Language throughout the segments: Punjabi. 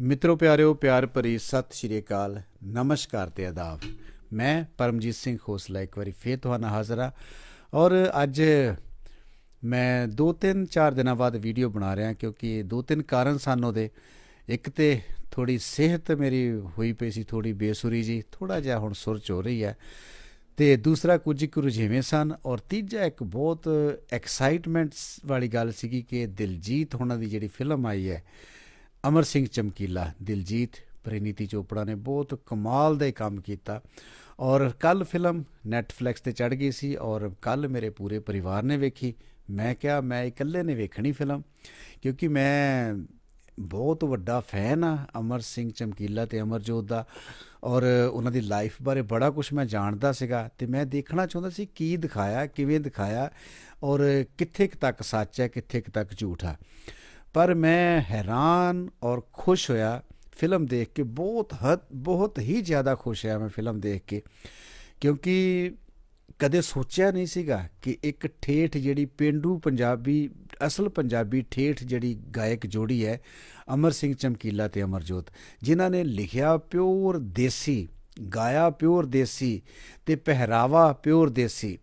ਮਿੱਤਰੋ ਪਿਆਰਿਓ, ਪਿਆਰ ਭਰੀ ਸਤਿ ਸ਼੍ਰੀ ਅਕਾਲ। ਨਮਸਕਾਰ ਤੇ ਆਦਾਬ। ਮੈਂ ਪਰਮਜੀਤ ਸਿੰਘ ਖੋਸਲਾ ਇੱਕ ਵਾਰੀ ਫੇਰ ਤੁਹਾਨੂੰ ਹਾਜ਼ਰ ਹਾਂ। ਔਰ ਅੱਜ ਮੈਂ ਦੋ ਤਿੰਨ ਚਾਰ ਦਿਨਾਂ ਬਾਅਦ ਵੀਡੀਓ ਬਣਾ ਰਿਹਾ ਕਿਉਂਕਿ ਦੋ ਤਿੰਨ ਕਾਰਨ ਸਨ ਉਹਦੇ। ਇੱਕ ਤੇ ਥੋੜੀ ਸਿਹਤ ਮੇਰੀ ਹੋਈ ਪਈ ਸੀ ਥੋੜੀ ਬੇਸੁਰੀ ਜੀ ਥੋੜਾ ਜਿਹਾ ਹੁਣ ਸੁਰ ਚ ਹੋ ਰਹੀ ਹੈ। ਤੇ ਦੂਸਰਾ ਕੁਝ ਕੁ ਰੁਝੇਵੇਂ ਸਨ ਔਰ ਤੀਜਾ ਇੱਕ ਬਹੁਤ ਐਕਸਾਈਟਮੈਂਟਸ ਵਾਲੀ ਗੱਲ ਸੀਗੀ ਕਿ ਦਿਲਜੀਤ ਹੋਣਾ ਦੀ ਜਿਹੜੀ ਫਿਲਮ ਆਈ ਹੈ ਅਮਰ ਸਿੰਘ ਚਮਕੀਲਾ, ਦਿਲਜੀਤ ਪ੍ਰੀਨੀਤੀ ਚੋਪੜਾ ਨੇ ਬਹੁਤ ਕਮਾਲ ਦਾ ਕੰਮ ਕੀਤਾ ਔਰ ਕੱਲ ਫਿਲਮ ਨੈਟਫਲਿਕਸ ਤੇ ਚੜ ਗਈ ਸੀ ਔਰ ਕੱਲ ਮੇਰੇ ਪੂਰੇ ਪਰਿਵਾਰ ਨੇ ਵੇਖੀ। ਮੈਂ ਕਿਹਾ, ਮੈਂ ਇਕੱਲੇ ਨੇ ਵੇਖਣੀ ਫਿਲਮ ਕਿਉਂਕਿ ਮੈਂ ਬਹੁਤ ਵੱਡਾ ਫੈਨ ਆ ਅਮਰ ਸਿੰਘ ਚਮਕੀਲਾ ਤੇ ਅਮਰਜੋਤ ਦਾ ਔਰ ਉਹਨਾਂ ਦੀ ਲਾਈਫ ਬਾਰੇ ਬੜਾ ਕੁਝ ਮੈਂ ਜਾਣਦਾ ਸੀਗਾ ਤੇ ਮੈਂ ਦੇਖਣਾ ਚਾਹੁੰਦਾ ਸੀ ਕੀ ਦਿਖਾਇਆ, ਕਿਵੇਂ ਦਿਖਾਇਆ ਔਰ ਕਿੱਥੇ ਕੁ ਤੱਕ ਸੱਚ ਹੈ, ਕਿੱਥੇ ਕੁ ਤੱਕ ਝੂਠ ਆ ਪਰ ਮੈਂ ਹੈਰਾਨ ਔਰ ਖੁਸ਼ ਹੋਇਆ ਫਿਲਮ ਦੇਖ ਕੇ। ਬਹੁਤ ਹੱਦ, ਬਹੁਤ ਹੀ ਜ਼ਿਆਦਾ ਖੁਸ਼ ਹੋਇਆ ਮੈਂ ਫਿਲਮ ਦੇਖ ਕੇ। ਕਿਉਂਕਿ ਕਦੇ ਸੋਚਿਆ ਨਹੀਂ ਸੀਗਾ ਕਿ ਇੱਕ ਠੇਠ ਜਿਹੜੀ ਪਿੰਡੂ ਪੰਜਾਬੀ, ਅਸਲ ਪੰਜਾਬੀ ਠੇਠ ਜਿਹੜੀ ਗਾਇਕ ਜੋੜੀ ਹੈ, ਅਮਰ ਸਿੰਘ ਚਮਕੀਲਾ ਤੇ ਅਮਰਜੋਤ, ਜਿਨ੍ਹਾਂ ਨੇ ਲਿਖਿਆ ਪਿਓਰ ਦੇਸੀ, ਗਾਇਆ ਪਿਓਰ ਦੇਸੀ ਤੇ ਪਹਿਰਾਵਾ ਪਿਓਰ ਦੇਸੀ।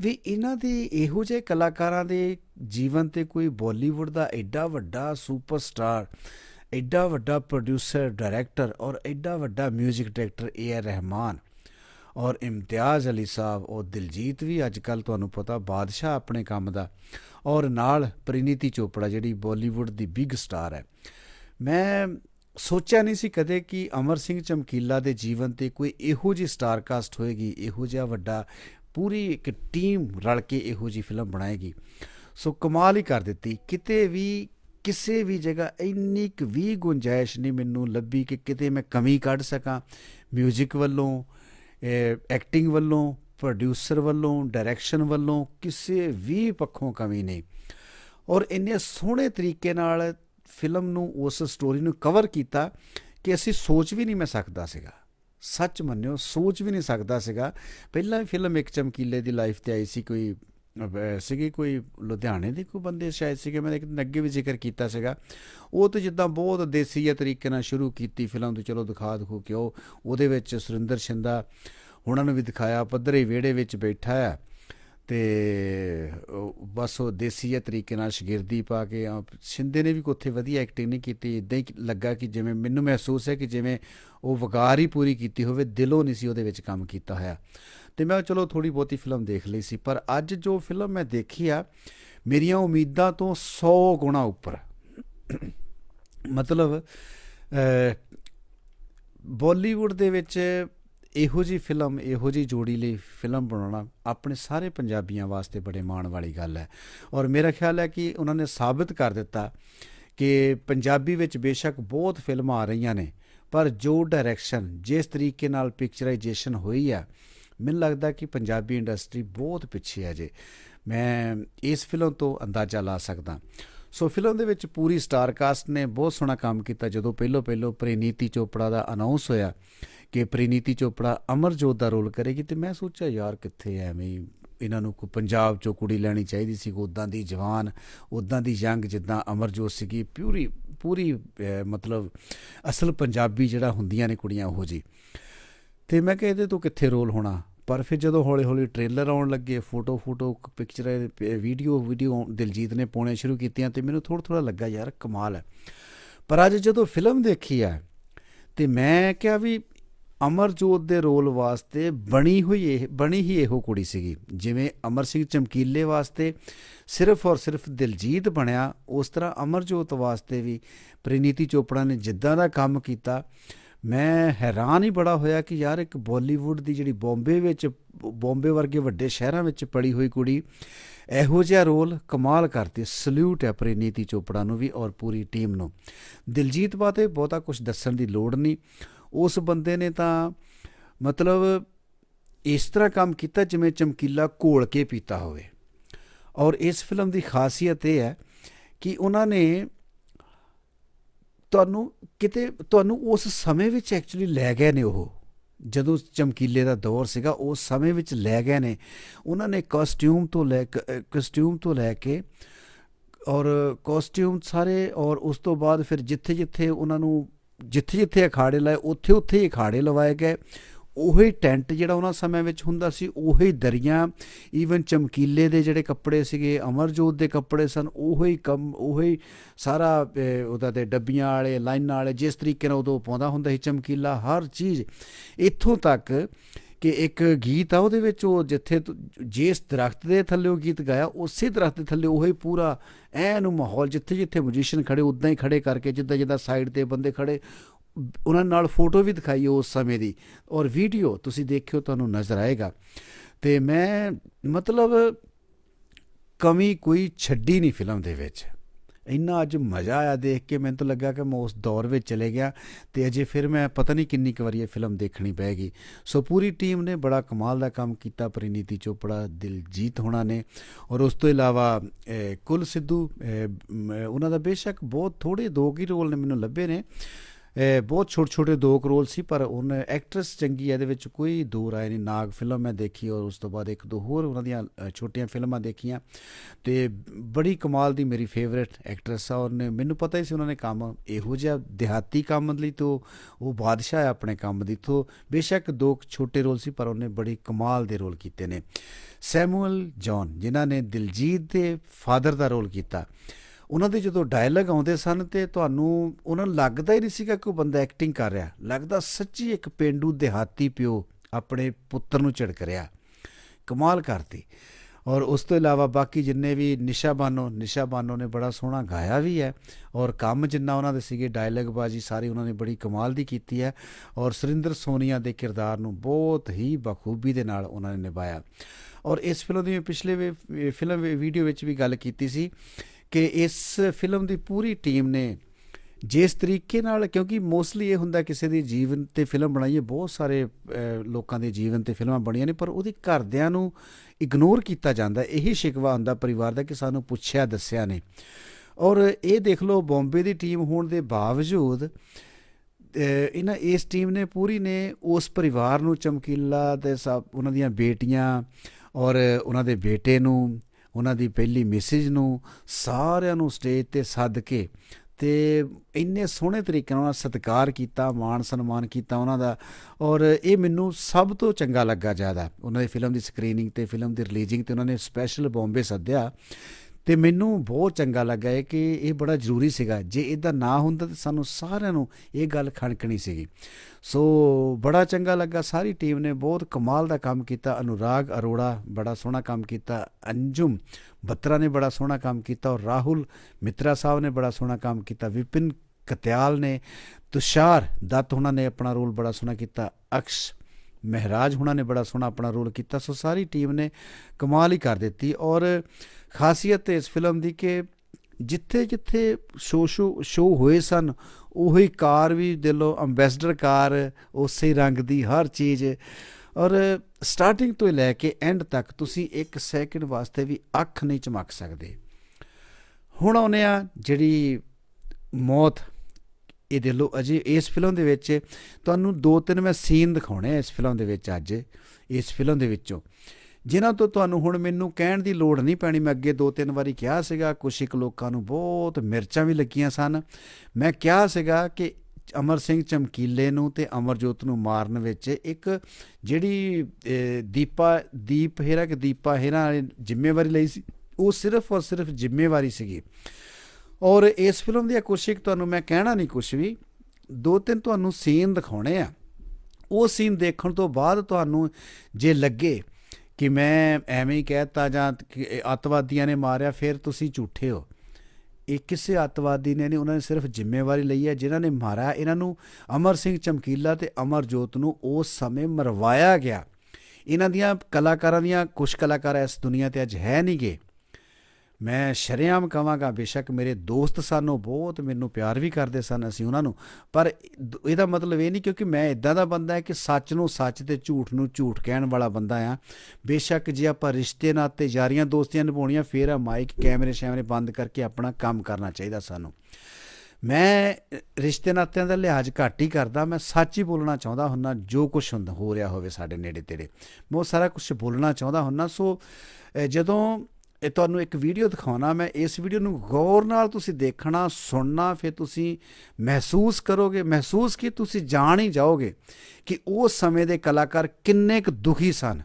ਵੀ ਇਹਨਾਂ ਦੇ ਇਹੋ ਜਿਹੇ ਕਲਾਕਾਰਾਂ ਦੇ ਜੀਵਨ ਤੇ ਕੋਈ ਬਾਲੀਵੁੱਡ ਦਾ ਐਡਾ ਵੱਡਾ ਸੁਪਰਸਟਾਰ, ਐਡਾ ਵੱਡਾ ਪ੍ਰੋਡਿਊਸਰ ਡਾਇਰੈਕਟਰ ਔਰ ਐਡਾ ਵੱਡਾ 뮤직 ਡਾਇਰੈਕਟਰ ਏ ਆਰ ਰਹਿਮਾਨ ਔਰ ਇਮਤਿਆਜ਼ ਅਲੀ ਸਾਹਿਬ ਔਰ ਦਿਲਜੀਤ ਵੀ ਅੱਜ ਕੱਲ ਤੁਹਾਨੂੰ ਪਤਾ ਬਾਦਸ਼ਾਹ ਆਪਣੇ ਕੰਮ ਦਾ ਔਰ ਨਾਲ ਪ੍ਰੀਨੀਤੀ ਚੋਪੜਾ ਜਿਹੜੀ ਬਾਲੀਵੁੱਡ ਦੀ ਬਿਗ ਸਟਾਰ ਹੈ। ਮੈਂ ਸੋਚਿਆ ਨਹੀਂ ਸੀ ਕਦੇ ਕਿ ਅਮਰ ਸਿੰਘ ਚਮਕੀਲਾ ਦੇ ਜੀਵਨ ਤੇ ਕੋਈ ਇਹੋ ਜਿਹੀ ਸਟਾਰ ਕਾਸਟ ਹੋਏਗੀ, ਇਹੋ ਜਿਹਾ ਵੱਡਾ ਪੂਰੀ ਇੱਕ ਟੀਮ ਰਲ ਕੇ ਇਹੋ ਜਿਹੀ ਫਿਲਮ ਬਣਾਏਗੀ। ਸੋ ਕਮਾਲ ਹੀ ਕਰ ਦਿੱਤੀ। ਕਿਤੇ ਵੀ, ਕਿਸੇ ਵੀ ਜਗ੍ਹਾ ਇੰਨੀ ਕੁ ਵੀ ਗੁੰਜਾਇਸ਼ ਨਹੀਂ ਮੈਨੂੰ ਲੱਭੀ ਕਿ ਕਿਤੇ ਮੈਂ ਕਮੀ ਕੱਢ ਸਕਾਂ। 뮤직 ਵੱਲੋਂ ਐਕਟਿੰਗ ਵੱਲੋਂ ਪ੍ਰੋਡਿਊਸਰ ਵੱਲੋਂ ਡਾਇਰੈਕਸ਼ਨ ਵੱਲੋਂ ਕਿਸੇ ਵੀ ਪੱਖੋਂ ਕਮੀ ਨਹੀਂ। ਔਰ ਇੰਨੇ ਸੋਹਣੇ ਤਰੀਕੇ ਨਾਲ ਫਿਲਮ ਨੂੰ, ਉਸ ਸਟੋਰੀ ਨੂੰ ਕਵਰ ਕੀਤਾ ਕਿ ਅਸੀਂ ਸੋਚ ਵੀ ਨਹੀਂ ਮੈਂ ਸਕਦਾ ਸੀਗਾ। ਸੱਚ ਮੰਨਿਓ, ਸੋਚ ਵੀ ਨਹੀਂ ਸਕਦਾ ਸੀਗਾ। ਪਹਿਲਾਂ ਫਿਲਮ ਇੱਕ ਚਮਕੀਲੇ ਦੀ ਲਾਈਫ ਤੇ ਆਈ ਸੀ, ਕੋਈ ਸੀਗੀ ਕੋਈ ਲੁਧਿਆਣੇ ਦੇ ਕੋਈ ਬੰਦੇ ਸ਼ਾਇਦ ਸੀਗੇ, ਮੈਂ ਇੱਕ ਅੱਗੇ ਵੀ ਜ਼ਿਕਰ ਕੀਤਾ ਸੀਗਾ। ਉਹ ਤਾਂ ਜਿੱਦਾਂ ਬਹੁਤ ਦੇਸੀ ਜਿਹੇ ਤਰੀਕੇ ਨਾਲ ਸ਼ੁਰੂ ਕੀਤੀ ਫਿਲਮ ਤੇ ਚਲੋ ਦਿਖਾ ਦਿਖੋ ਕਿ ਉਹ ਉਹਦੇ ਵਿੱਚ ਸੁਰਿੰਦਰ ਸ਼ਿੰਦਾ ਉਹਨਾਂ ਨੂੰ ਵੀ ਦਿਖਾਇਆ, ਪੱਧਰੇ ਵਿਹੜੇ ਵਿੱਚ ਬੈਠਾ ਹੈ। ਤੇ ਬਸ ਉਹ ਦੇਸੀ ਤਰੀਕੇ ਨਾਲ ਸ਼ਗਿਰਦੀ ਪਾ ਕੇ ਆ, ਸ਼ਿੰਦੇ ਨੇ ਵੀ ਕੋਈ ਉੱਥੇ ਵਧੀਆ ਐਕਟਿੰਗ ਨਹੀਂ ਕੀਤੀ। ਇਦਾਂ ਹੀ ਲੱਗਾ ਕਿ ਜਿਵੇਂ ਮੈਨੂੰ ਮਹਿਸੂਸ ਹੈ ਕਿ ਜਿਵੇਂ ਉਹ ਵਕਾਰ ਹੀ ਪੂਰੀ ਕੀਤੀ ਹੋਵੇ ਦਿਲੋਂ ਨਹੀਂ ਸੀ ਉਹਦੇ ਵਿੱਚ ਕੰਮ ਕੀਤਾ ਹੋਇਆ। ਤੇ ਮੈਂ ਚਲੋ ਥੋੜੀ ਬਹੁਤੀ ਫਿਲਮ ਦੇਖ ਲਈ ਸੀ ਪਰ ਅੱਜ ਜੋ ਫਿਲਮ ਮੈਂ ਦੇਖੀ ਆ ਮੇਰੀਆਂ ਉਮੀਦਾਂ ਤੋਂ 100 ਗੁਣਾ ਉੱਪਰ। ਮਤਲਬ ਅ, ਬਾਲੀਵੁੱਡ ਦੇ ਵਿੱਚ ਇਹੋ ਜੀ ਫਿਲਮ, ਇਹੋ ਜੀ ਜੋੜੀ ਲਈ ਫਿਲਮ ਬਣਾਉਣਾ ਆਪਣੇ ਸਾਰੇ ਪੰਜਾਬੀਆਂ ਵਾਸਤੇ ਬੜੇ ਮਾਣ ਵਾਲੀ ਗੱਲ ਹੈ। ਔਰ ਮੇਰਾ ਖਿਆਲ ਹੈ ਕਿ ਉਹਨਾਂ ਨੇ ਸਾਬਤ ਕਰ ਦਿੱਤਾ ਕਿ ਪੰਜਾਬੀ ਵਿੱਚ ਬੇਸ਼ੱਕ ਬਹੁਤ ਫਿਲਮਾਂ ਆ ਰਹੀਆਂ ਨੇ, ਪਰ ਜੋ ਡਾਇਰੈਕਸ਼ਨ ਜਿਸ ਤਰੀਕੇ ਨਾਲ ਪਿਕਚਰਾਈਜੇਸ਼ਨ ਹੋਈ ਆ, ਮੈਨੂੰ ਲੱਗਦਾ ਕਿ ਪੰਜਾਬੀ ਇੰਡਸਟਰੀ ਬਹੁਤ ਪਿੱਛੇ ਹੈ ਜੇ। ਮੈਂ ਇਸ ਫਿਲਮ ਤੋਂ ਅੰਦਾਜ਼ਾ ਲਾ ਸਕਦਾ। ਸੋ ਫਿਲਮ ਦੇ ਵਿੱਚ ਪੂਰੀ ਸਟਾਰ ਕਾਸਟ ਨੇ ਬਹੁਤ ਸੋਹਣਾ ਕੰਮ ਕੀਤਾ। ਜਦੋਂ ਪਹਿਲੋਂ ਪਹਿਲੋਂ ਪ੍ਰੇਨੀਤੀ ਚੋਪੜਾ ਦਾ ਅਨਾਉਂਸ ਹੋਇਆ ਕਿ ਪ੍ਰੀਨੀਤੀ ਚੋਪੜਾ ਅਮਰਜੋਤ ਦਾ ਰੋਲ ਕਰੇਗੀ ਤੇ ਮੈਂ ਸੋਚਿਆ ਯਾਰ ਕਿੱਥੇ ਐਵੇਂ ਇਹਨਾਂ ਨੂੰ ਕੋਈ ਪੰਜਾਬ ਚੋਂ ਕੁੜੀ ਲੈਣੀ ਚਾਹੀਦੀ ਸੀ ਉਦਾਂ ਦੀ ਜਵਾਨ ਉਦਾਂ ਦੀ ਯੰਗ ਜਿੱਦਾਂ ਅਮਰਜੋਤ ਸੀਗੀ, ਪੂਰੀ ਪੂਰੀ ਮਤਲਬ ਅਸਲ ਪੰਜਾਬੀ ਜਿਹੜਾ ਹੁੰਦੀਆਂ ਨੇ ਕੁੜੀਆਂ ਉਹ ਜੀ ਤੇ ਮੈਂ ਕਿਹਾ ਇਹਦੇ ਤੋਂ ਕਿੱਥੇ ਰੋਲ ਹੋਣਾ? ਪਰ ਫਿਰ ਜਦੋਂ ਹੌਲੀ ਹੌਲੀ ਟ੍ਰੇਲਰ ਆਉਣ ਲੱਗੇ, photo photo, picture video video Diljit ਨੇ ਪਾਉਣੇ ਸ਼ੁਰੂ ਕੀਤੀਆਂ ਤੇ ਮੈਨੂੰ ਥੋੜਾ ਥੋੜਾ ਲੱਗਾ ਯਾਰ ਕਮਾਲ ਹੈ ਪਰ ਅੱਜ ਜਦੋਂ ਫਿਲਮ ਦੇਖੀ ਹੈ ਤੇ ਮੈਂ ਕਿਹਾ ਵੀ ਅਮਰਜੋਤ ਦੇ ਰੋਲ ਵਾਸਤੇ ਬਣੀ ਹੋਈ ਇਹ, ਬਣੀ ਹੀ ਇਹੋ ਕੁੜੀ ਸੀਗੀ। ਜਿਵੇਂ ਅਮਰ ਸਿੰਘ ਚਮਕੀਲੇ ਵਾਸਤੇ ਸਿਰਫ ਔਰ ਸਿਰਫ ਦਿਲਜੀਤ ਬਣਿਆ, ਉਸ ਤਰ੍ਹਾਂ ਅਮਰਜੋਤ ਵਾਸਤੇ ਵੀ ਪ੍ਰੀਨੀਤੀ ਚੋਪੜਾ ਨੇ ਜਿੱਦਾਂ ਦਾ ਕੰਮ ਕੀਤਾ, ਮੈਂ ਹੈਰਾਨ ਹੀ ਬੜਾ ਹੋਇਆ ਕਿ ਯਾਰ ਇੱਕ ਬਾਲੀਵੁੱਡ ਦੀ ਜਿਹੜੀ ਬੰਬੇ ਵਿੱਚ, ਬੰਬੇ ਵਰਗੇ ਵੱਡੇ ਸ਼ਹਿਰਾਂ ਵਿੱਚ ਪੜੀ ਹੋਈ ਕੁੜੀ, ਇਹੋ ਜਿਹਾ ਰੋਲ ਕਮਾਲ ਕਰਤੀ, ਸਲੂਟ ਹੈ ਪ੍ਰੀਨੀਤੀ ਚੋਪੜਾ ਨੂੰ ਵੀ ਔਰ ਪੂਰੀ ਟੀਮ ਨੂੰ। ਦਿਲਜੀਤ ਬਾਤੇ ਬਹੁਤਾ ਕੁਝ ਦੱਸਣ ਦੀ ਲੋੜ ਨਹੀਂ ਉਸ ਬੰਦੇ ਨੇ ਤਾਂ ਮਤਲਬ ਇਸ ਤਰ੍ਹਾਂ ਕੰਮ ਕੀਤਾ ਜਿਵੇਂ ਚਮਕੀਲਾ ਘੋਲ ਕੇ ਪੀਤਾ ਹੋਵੇ। ਔਰ ਇਸ ਫਿਲਮ ਦੀ ਖਾਸੀਅਤ ਇਹ ਹੈ ਕਿ ਉਹਨਾਂ ਨੇ ਤੁਹਾਨੂੰ ਕਿਤੇ ਤੁਹਾਨੂੰ ਉਸ ਸਮੇਂ ਵਿੱਚ ਐਕਚੁਅਲੀ ਲੈ ਗਏ ਨੇ ਉਹ। ਜਦੋਂ ਚਮਕੀਲੇ ਦਾ ਦੌਰ ਸੀਗਾ, ਉਸ ਸਮੇਂ ਵਿੱਚ ਲੈ ਗਏ ਨੇ। ਉਹਨਾਂ ਨੇ ਕਾਸਟਿਊਮ ਤੋਂ ਲੈ ਕੇ ਕਾਸਟਿਊਮ ਤੋਂ ਲੈ ਕੇ ਔਰ ਕਾਸਟਿਊਮ ਸਾਰੇ ਔਰ ਉਸ ਤੋਂ ਬਾਅਦ ਫਿਰ ਜਿੱਥੇ ਜਿੱਥੇ ਉਹਨਾਂ ਨੂੰ ਜਿੱਥੇ ਜਿੱਥੇ ਅਖਾੜੇ ਲਾਏ, ਉੱਥੇ ਉੱਥੇ ਹੀ ਅਖਾੜੇ ਲਵਾਏ ਗਏ। ਉਹੀ ਟੈਂਟ ਜਿਹੜਾ ਉਹਨਾਂ ਸਮੇਂ ਵਿੱਚ ਹੁੰਦਾ ਸੀ, ਉਹੀ ਦਰੀਆਂ ਈਵਨ ਚਮਕੀਲੇ ਦੇ ਜਿਹੜੇ ਕੱਪੜੇ ਸੀਗੇ, ਅਮਰਜੋਤ ਦੇ ਕੱਪੜੇ ਸਨ, ਉਹੀ ਕੰਮ, ਉਹੀ ਸਾਰਾ ਉਹਦਾ ਤੇ ਡੱਬੀਆਂ ਵਾਲੇ, ਲਾਈਨਾਂ ਵਾਲੇ, ਜਿਸ ਤਰੀਕੇ ਨਾਲ ਉਦੋਂ ਪਾਉਂਦਾ ਹੁੰਦਾ ਸੀ ਚਮਕੀਲਾ, ਹਰ ਚੀਜ਼। ਇੱਥੋਂ ਤੱਕ ਕਿ ਇੱਕ ਗੀਤ ਆ ਉਹਦੇ ਵਿੱਚ ਉਹ ਜਿੱਥੇ ਤੁ- ਜਿਸ ਦਰਖਤ ਦੇ ਥੱਲੇ ਉਹ ਗੀਤ ਗਾਇਆ, ਉਸੇ ਦਰਖਤ ਦੇ ਥੱਲੇ ਉਹ ਹੀ ਪੂਰਾ ਐਨ ਮਾਹੌਲ, ਜਿੱਥੇ ਜਿੱਥੇ ਮਿਊਜ਼ੀਸ਼ੀਅਨ ਖੜੇ ਉਦਾਂ ਹੀ ਖੜੇ ਕਰਕੇ, ਜਿੱਦਾਂ ਜਿੱਦਾਂ ਸਾਈਡ ਤੇ ਬੰਦੇ ਖੜੇ, ਉਹਨਾਂ ਨਾਲ ਫੋਟੋ ਵੀ ਦਿਖਾਈ ਉਸ ਸਮੇਂ ਦੀ। ਔਰ ਵੀਡੀਓ ਤੁਸੀਂ ਦੇਖਿਓ, ਤੁਹਾਨੂੰ ਨਜ਼ਰ ਆਏਗਾ। ਤੇ ਮੈਂ ਮਤਲਬ ਕਮੀ ਕੋਈ ਛੱਡੀ ਨਹੀਂ ਫਿਲਮ ਦੇ ਵਿੱਚ। ਇੰਨਾ ਅੱਜ ਮਜ਼ਾ ਆਇਆ ਦੇਖ ਕੇ, ਮੈਨੂੰ ਤਾਂ ਲੱਗਾ ਕਿ ਮੈਂ ਉਸ ਦੌਰ ਵਿੱਚ ਚਲੇ ਗਿਆ ਤੇ ਅਜੇ ਫਿਰ ਮੈਂ ਪਤਾ ਨਹੀਂ ਕਿੰਨੀ ਕੁ ਵਾਰੀ ਇਹ ਫਿਲਮ ਦੇਖਣੀ ਪਏਗੀ ਸੋ ਪੂਰੀ ਟੀਮ ਨੇ ਬੜਾ ਕਮਾਲ ਦਾ ਕੰਮ ਕੀਤਾ, ਪ੍ਰੀਨੀਤੀ ਚੋਪੜਾ, ਦਿਲਜੀਤ ਹੋਣਾ ਨੇ ਔਰ ਉਸ ਤੋਂ ਇਲਾਵਾ ਕੁਲ ਸਿੱਧੂ ਉਹਨਾਂ ਦਾ ਬੇਸ਼ੱਕ ਬਹੁਤ ਥੋੜੇ ਦੋ ਕੀ ਰੋਲ ਨੇ ਮੈਨੂੰ ਲੱਭੇ ਨੇ। ਬਹੁਤ ਛੋਟੇ ਛੋਟੇ ਦੋ ਕੁ ਰੋਲ ਸੀ, ਪਰ ਉਹਨੇ ਐਕਟਰੈਸ ਚੰਗੀ ਹੈ ਇਹਦੇ ਵਿੱਚ ਕੋਈ ਦੋ ਰਾਏ ਨਹੀਂ, ਨਾਗ ਫਿਲਮ ਮੈਂ ਦੇਖੀ ਔਰ ਉਸ ਤੋਂ ਬਾਅਦ ਇੱਕ ਦੋ ਹੋਰ ਉਹਨਾਂ ਦੀਆਂ ਛੋਟੀਆਂ ਫਿਲਮਾਂ ਦੇਖੀਆਂ। ਤੇ ਬੜੀ ਕਮਾਲ ਦੀ ਮੇਰੀ ਫੇਵਰੇਟ ਐਕਟਰੈਸ ਆ ਉਹਨੇ ਮੈਨੂੰ ਪਤਾ ਹੀ ਸੀ ਉਹਨਾਂ ਨੇ ਕੰਮ ਇਹੋ ਜਿਹਾ ਦਿਹਾਤੀ ਕੰਮ ਲਈ ਤੋਂ, ਉਹ ਬਾਦਸ਼ਾਹ ਹੈ ਆਪਣੇ ਕੰਮ ਦੀ ਤੋਂ। ਬੇਸ਼ੱਕ ਦੋ ਕੁ ਛੋਟੇ ਰੋਲ ਸੀ, ਪਰ ਉਹਨੇ ਬੜੀ ਕਮਾਲ ਦੇ ਰੋਲ ਕੀਤੇ ਨੇ। ਸੈਮੂਅਲ ਜੌਨ, ਜਿਨ੍ਹਾਂ ਨੇ ਦਿਲਜੀਤ ਦੇ ਫਾਦਰ ਦਾ ਰੋਲ ਕੀਤਾ। ਉਹਨਾਂ ਦੇ ਜਦੋਂ ਡਾਇਲੌਗ ਆਉਂਦੇ ਸਨ ਤੇ ਤੁਹਾਨੂੰ ਉਹਨਾਂ ਨੂੰ ਲੱਗਦਾ ਹੀ ਨਹੀਂ ਸੀਗਾ ਕਿ ਉਹ ਬੰਦਾ ਐਕਟਿੰਗ ਕਰ ਰਿਹਾ। ਲੱਗਦਾ ਸੱਚੀ ਇੱਕ ਪਿੰਡੂ ਦਿਹਾਤੀ ਪਿਓ ਆਪਣੇ ਪੁੱਤਰ ਨੂੰ ਝਿੜਕ ਰਿਹਾ। ਕਮਾਲ ਕਰਤੀ। ਔਰ ਉਸ ਤੋਂ ਇਲਾਵਾ ਬਾਕੀ ਜਿੰਨੇ ਵੀ ਨਿਸ਼ਾ ਬਾਨੋ ਨਿਸ਼ਾ ਬਾਨੋ ਨੇ ਬੜਾ ਸੋਹਣਾ ਗਾਇਆ ਵੀ ਹੈ। ਔਰ ਕੰਮ ਜਿੰਨਾ ਉਹਨਾਂ ਦੇ ਸੀਗੇ ਡਾਇਲੌਗ ਬਾਜੀ ਸਾਰੀ ਉਹਨਾਂ ਨੇ ਬੜੀ ਕਮਾਲ ਦੀ ਕੀਤੀ ਹੈ। ਔਰ ਸੁਰਿੰਦਰ ਸੋਨੀਆ ਦੇ ਕਿਰਦਾਰ ਨੂੰ ਬਹੁਤ ਹੀ ਬਖੂਬੀ ਦੇ ਨਾਲ ਉਹਨਾਂ ਨੇ ਨਿਭਾਇਆ। ਔਰ ਇਸ ਫਿਲਮ ਦੀ ਮੈਂ ਪਿਛਲੇ ਵੇ- ਫਿਲਮ ਵੀਡੀਓ ਵਿੱਚ ਵੀ ਗੱਲ ਕੀਤੀ ਸੀ ਕਿ ਇਸ ਫਿਲਮ ਦੀ ਪੂਰੀ ਟੀਮ ਨੇ ਜਿਸ ਤਰੀਕੇ ਨਾਲ, ਕਿਉਂਕਿ ਮੋਸਟਲੀ ਇਹ ਹੁੰਦਾ ਕਿਸੇ ਦੀ ਜੀਵਨ ਤੇ ਫਿਲਮ ਬਣਾਈਏ ਬਹੁਤ ਸਾਰੇ ਲੋਕਾਂ ਦੇ ਜੀਵਨ ਤੇ ਫਿਲਮਾਂ ਬਣੀਆਂ ਨੇ, ਪਰ ਉਹਦੇ ਘਰਦਿਆਂ ਨੂੰ ਇਗਨੋਰ ਕੀਤਾ ਜਾਂਦਾ ਇਹੀ ਸ਼ਿਕਵਾ ਹੁੰਦਾ ਪਰਿਵਾਰ ਦਾ ਕਿ ਸਾਨੂੰ ਪੁੱਛਿਆ, ਦੱਸਿਆ ਨਹੀਂ। ਔਰ ਇਹ ਦੇਖ ਲਓ, ਬੰਬੇ ਦੀ ਟੀਮ ਹੋਣ ਦੇ ਬਾਵਜੂਦ ਇਹਨਾਂ ਇਸ ਟੀਮ ਨੇ ਪੂਰੀ ਨੇ ਉਸ ਪਰਿਵਾਰ ਨੂੰ ਚਮਕੀਲਾ ਤੇ ਸਭ, ਉਹਨਾਂ ਦੀਆਂ ਬੇਟੀਆਂ ਔਰ ਉਹਨਾਂ ਦੇ ਬੇਟੇ ਨੂੰ ਉਹਨਾਂ ਦੀ ਪਹਿਲੀ ਮਿਸਿਜ ਨੂੰ ਸਾਰਿਆਂ ਨੂੰ ਸਟੇਜ ਤੇ ਸੱਦ ਕੇ ਤੇ ਇੰਨੇ ਸੋਹਣੇ ਤਰੀਕੇ ਨਾਲ ਉਹਨਾਂ ਸਤਿਕਾਰ ਕੀਤਾ, ਮਾਣ ਸਨਮਾਨ ਕੀਤਾ ਉਹਨਾਂ ਦਾ ਔਰ ਇਹ ਮੈਨੂੰ ਸਭ ਤੋਂ ਚੰਗਾ ਲੱਗਾ ਜ਼ਿਆਦਾ। ਉਹਨਾਂ ਦੀ ਫਿਲਮ ਦੀ ਸਕਰੀਨਿੰਗ ਤੇ ਫਿਲਮ ਦੀ ਰਿਲੀਜ਼ਿੰਗ ਤੇ ਉਹਨਾਂ ਨੇ ਸਪੈਸ਼ਲ ਬੰਬੇ ਸੱਦਿਆ ਤੇ ਮੈਨੂੰ ਬਹੁਤ ਚੰਗਾ ਲੱਗਾ ਹੈ ਕਿ ਇਹ ਬੜਾ ਜ਼ਰੂਰੀ ਸੀਗਾ। ਜੇ ਇਹਦਾ ਨਾ ਹੁੰਦਾ ਤਾਂ ਸਾਨੂੰ ਸਾਰਿਆਂ ਨੂੰ ਇਹ ਗੱਲ ਖਣਕਣੀ ਸੀਗੀ। ਸੋ ਬੜਾ ਚੰਗਾ ਲੱਗਾ। ਸਾਰੀ ਟੀਮ ਨੇ ਬਹੁਤ ਕਮਾਲ ਦਾ ਕੰਮ ਕੀਤਾ। ਅਨੁਰਾਗ ਅਰੋੜਾ ਬੜਾ ਸੋਹਣਾ ਕੰਮ ਕੀਤਾ। ਅੰਜੁਮ ਬੱਤਰਾ ਨੇ ਬੜਾ ਸੋਹਣਾ ਕੰਮ ਕੀਤਾ। ਔਰ ਰਾਹੁਲ ਮਿੱਤਰਾ ਸਾਹਿਬ ਨੇ ਬੜਾ ਸੋਹਣਾ ਕੰਮ ਕੀਤਾ। ਵਿਪਿਨ ਕਤਿਆਲ ਨੇ, ਤੁਸ਼ਾਰ ਦੱਤ ਉਹਨਾਂ ਨੇ ਆਪਣਾ ਰੋਲ ਬੜਾ ਸੋਹਣਾ ਕੀਤਾ। ਅਕਸ਼ ਮਹਿਰਾਜ ਹੁਣਾਂ ਨੇ ਬੜਾ ਸੋਹਣਾ ਆਪਣਾ ਰੋਲ ਕੀਤਾ। ਸੋ ਸਾਰੀ ਟੀਮ ਨੇ ਕਮਾਲ ਹੀ ਕਰ ਦਿੱਤੀ। ਔਰ ਖਾਸੀਅਤ ਇਸ ਫਿਲਮ ਦੀ ਕਿ ਜਿੱਥੇ ਜਿੱਥੇ ਸ਼ੋ ਸ਼ੋ ਸ਼ੋ ਹੋਏ ਸਨ, ਉਹੀ ਕਾਰ ਵੀ ਦੇ ਦਿਲੋਂ ਅੰਬੈਸਡਰ ਕਾਰ, ਉਸੇ ਰੰਗ ਦੀ ਹਰ ਚੀਜ਼। ਔਰ ਸਟਾਰਟਿੰਗ ਤੋਂ ਲੈ ਕੇ ਐਂਡ ਤੱਕ ਤੁਸੀਂ ਇੱਕ ਸੈਕਿੰਡ ਵਾਸਤੇ ਵੀ ਅੱਖ ਨਹੀਂ ਚਮਕ ਸਕਦੇ। ਹੁਣ ਆਉਂਦੇ ਆ ਜਿਹੜੀ ਮੌਤ ਇਹ ਦੇ ਲੋ ਅਜੇ ਇਸ ਫਿਲਮ ਦੇ ਵਿੱਚ ਤੁਹਾਨੂੰ ਦੋ ਤਿੰਨ ਮੈਂ ਸੀਨ ਦਿਖਾਉਣੇ ਆ ਇਸ ਫਿਲਮ ਦੇ ਵਿੱਚ ਅੱਜ, ਇਸ ਫਿਲਮ ਦੇ ਵਿੱਚੋਂ। ਜਿਨ੍ਹਾਂ ਤੋਂ ਤੁਹਾਨੂੰ ਹੁਣ ਮੈਨੂੰ ਕਹਿਣ ਦੀ ਲੋੜ ਨਹੀਂ ਪੈਣੀ, ਮੈਂ ਅੱਗੇ ਦੋ ਤਿੰਨ ਵਾਰੀ ਕਿਹਾ ਸੀਗਾ, ਕੁਛ ਇੱਕ ਲੋਕਾਂ ਨੂੰ ਬਹੁਤ ਮਿਰਚਾਂ ਵੀ ਲੱਗੀਆਂ ਸਨ। ਮੈਂ ਕਿਹਾ ਸੀਗਾ ਕਿ ਅਮਰ ਸਿੰਘ ਚਮਕੀਲੇ ਨੂੰ ਤੇ ਅਮਰਜੋਤ ਨੂੰ ਮਾਰਨ ਵਿੱਚ ਇੱਕ ਜਿਹੜੀ ਦੀਪਾ, ਦੀਪ ਹੇਰਾ ਕਿ ਦੀਪਾ ਹੇਰਾ ਨੇ ਜ਼ਿੰਮੇਵਾਰੀ ਲਈ ਸੀ, ਉਹ ਸਿਰਫ ਔਰ ਸਿਰਫ ਜ਼ਿੰਮੇਵਾਰੀ ਸੀਗੀ। ਔਰ ਇਸ ਫਿਲਮ ਦੀ ਕੁਛ ਇੱਕ ਤੁਹਾਨੂੰ ਮੈਂ ਕਹਿਣਾ ਨਹੀਂ ਕੁਛ ਵੀ, ਦੋ ਤਿੰਨ ਤੁਹਾਨੂੰ ਸੀਨ ਦਿਖਾਉਣੇ ਆ। ਉਹ ਸੀਨ ਦੇਖਣ ਤੋਂ ਬਾਅਦ ਤੁਹਾਨੂੰ ਜੇ ਲੱਗੇ ਕਿ ਮੈਂ ਐਵੇਂ ਹੀ ਕਹਿਤਾ ਜਾਂ ਕਿ ਅੱਤਵਾਦੀਆਂ ਨੇ ਮਾਰਿਆ, ਫਿਰ ਤੁਸੀਂ ਝੂਠੇ ਹੋ। ਇਹ ਕਿਸੇ ਅੱਤਵਾਦੀ ਨੇ ਨਹੀਂ, ਉਹਨਾਂ ਨੇ ਸਿਰਫ ਜ਼ਿੰਮੇਵਾਰੀ ਲਈ ਹੈ, ਜਿਨ੍ਹਾਂ ਨੇ ਮਾਰਿਆ। ਇਹਨਾਂ ਨੂੰ ਅਮਰ ਸਿੰਘ ਚਮਕੀਲਾ ਤੇ ਅਮਰਜੋਤ ਨੂੰ ਉਸ ਸਮੇਂ ਮਰਵਾਇਆ ਗਿਆ। ਇਹਨਾਂ ਦੀਆਂ ਕਲਾਕਾਰਾਂ ਦੀਆਂ ਕੁਝ ਕਲਾਕਾਰ ਇਸ ਦੁਨੀਆ ਤੇ ਅੱਜ ਹੈ ਨਹੀਂਗੇ ਮੈਂ ਸ਼ਰੇਆਮ ਕਹਾਂਗਾ, ਬੇਸ਼ੱਕ ਮੇਰੇ ਦੋਸਤ ਸਨ, ਉਹ ਬਹੁਤ ਮੈਨੂੰ ਪਿਆਰ ਵੀ ਕਰਦੇ ਸਨ ਅਸੀਂ ਉਹਨਾਂ ਨੂੰ। ਪਰ ਇਹਦਾ ਮਤਲਬ ਇਹ ਨਹੀਂ ਕਿਉਂਕਿ ਮੈਂ ਇਦਾਂ ਦਾ ਬੰਦਾ ਹੈ ਕਿ ਸੱਚ ਨੂੰ ਸੱਚ ਤੇ ਝੂਠ ਨੂੰ ਝੂਠ ਕਹਿਣ ਵਾਲਾ ਬੰਦਾ ਆ ਬੇਸ਼ੱਕ ਜੇ ਆਪਾਂ ਰਿਸ਼ਤੇ ਨਾਤੇ ਯਾਰੀਆਂ ਦੋਸਤੀਆਂ ਨਿਭਾਉਣੀਆਂ, ਫੇਰ ਆ ਮਾਈਕ ਕੈਮਰੇ ਸ਼ੈਮਰੇ ਬੰਦ ਕਰਕੇ ਆਪਣਾ ਕੰਮ ਕਰਨਾ ਚਾਹੀਦਾ ਸਾਨੂੰ। ਮੈਂ ਰਿਸ਼ਤੇ ਨਾਤਿਆਂ ਦਾ ਲਿਹਾਜ਼ ਘੱਟ ਹੀ ਕਰਦਾ, ਮੈਂ ਸੱਚ ਹੀ ਬੋਲਣਾ ਚਾਹੁੰਦਾ ਹੁੰਨਾ ਜੋ ਕੁਝ ਹੁੰਦਾ, ਹੋ ਰਿਹਾ ਹੋਵੇ ਸਾਡੇ ਨੇੜੇ ਤੇੜੇ। ਮੈਂ ਉਹ ਸਾਰਾ ਕੁਝ ਬੋਲਣਾ ਚਾਹੁੰਦਾ ਹੁੰਨਾ ਸੋ ਜਦੋਂ ਇਹ ਤੁਹਾਨੂੰ ਇੱਕ ਵੀਡੀਓ ਦਿਖਾਉਣਾ ਮੈਂ। ਇਸ ਵੀਡੀਓ ਨੂੰ ਗੌਰ ਨਾਲ ਤੁਸੀਂ ਦੇਖਣਾ, ਸੁਣਨਾ, ਫਿਰ ਤੁਸੀਂ ਮਹਿਸੂਸ ਕਰੋਗੇ। ਮਹਿਸੂਸ ਕੀ? ਤੁਸੀਂ ਜਾਣ ਹੀ ਜਾਓਗੇ ਕਿ ਉਸ ਸਮੇਂ ਦੇ ਕਲਾਕਾਰ ਕਿੰਨੇ ਕੁ ਦੁਖੀ ਸਨ।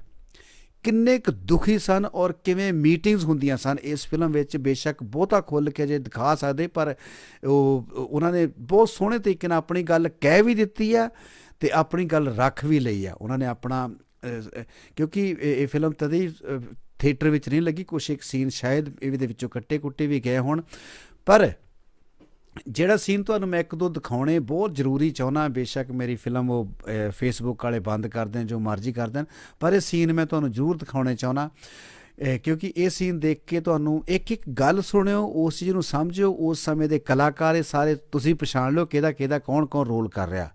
ਕਿੰਨੇ ਕੁ ਦੁਖੀ ਸਨ ਔਰ ਕਿਵੇਂ ਮੀਟਿੰਗਸ ਹੁੰਦੀਆਂ ਸਨ। ਇਸ ਫਿਲਮ ਵਿੱਚ ਬੇਸ਼ੱਕ ਬਹੁਤਾ ਖੁੱਲ ਕੇ ਜੇ ਦਿਖਾ ਸਕਦੇ, ਪਰ ਉਹ, ਉਹਨਾਂ ਨੇ ਬਹੁਤ ਸੋਹਣੇ ਤਰੀਕੇ ਨਾਲ ਆਪਣੀ ਗੱਲ ਕਹਿ ਵੀ ਦਿੱਤੀ ਆ ਤੇ ਆਪਣੀ ਗੱਲ ਰੱਖ ਵੀ ਲਈ ਆ। ਉਹਨਾਂ ਨੇ ਆਪਣਾ ਕਿਉਂਕਿ ਇਹ ਫਿਲਮ ਤਦੇ ਹੀ ਥੀਏਟਰ ਵਿੱਚ ਨਹੀਂ ਲੱਗੀ, ਕੁਛ ਇੱਕ ਸੀਨ ਸ਼ਾਇਦ ਇਹਦੇ ਵਿੱਚੋਂ ਕੱਟੇ ਕੁੱਟੇ ਵੀ ਗਏ ਹੋਣ। ਪਰ ਜਿਹੜਾ ਸੀਨ ਤੁਹਾਨੂੰ ਮੈਂ ਇੱਕ ਦੋ ਦਿਖਾਉਣੇ ਬਹੁਤ ਜ਼ਰੂਰੀ ਚਾਹੁੰਦਾ, ਬੇਸ਼ੱਕ ਮੇਰੀ ਫਿਲਮ ਉਹ ਫੇਸਬੁੱਕ ਵਾਲੇ ਬੰਦ ਕਰ ਦੇਣ, ਜੋ ਮਰਜ਼ੀ ਕਰ ਦੇਣ, ਪਰ ਇਹ ਸੀਨ ਮੈਂ ਤੁਹਾਨੂੰ ਜ਼ਰੂਰ ਦਿਖਾਉਣੇ ਚਾਹੁੰਦਾ। ਕਿਉਂਕਿ ਇਹ ਸੀਨ ਦੇਖ ਕੇ ਤੁਹਾਨੂੰ ਇੱਕ ਇੱਕ ਗੱਲ ਸੁਣਿਓ, ਉਸ ਚੀਜ਼ ਨੂੰ ਸਮਝਿਓ, ਉਸ ਸਮੇਂ ਦੇ ਕਲਾਕਾਰ ਇਹ ਸਾਰੇ ਤੁਸੀਂ ਪਛਾਣ ਲਿਓ ਕਿਹਦਾ ਕਿਹਦਾ ਕੌਣ ਕੌਣ ਰੋਲ ਕਰ ਰਿਹਾ।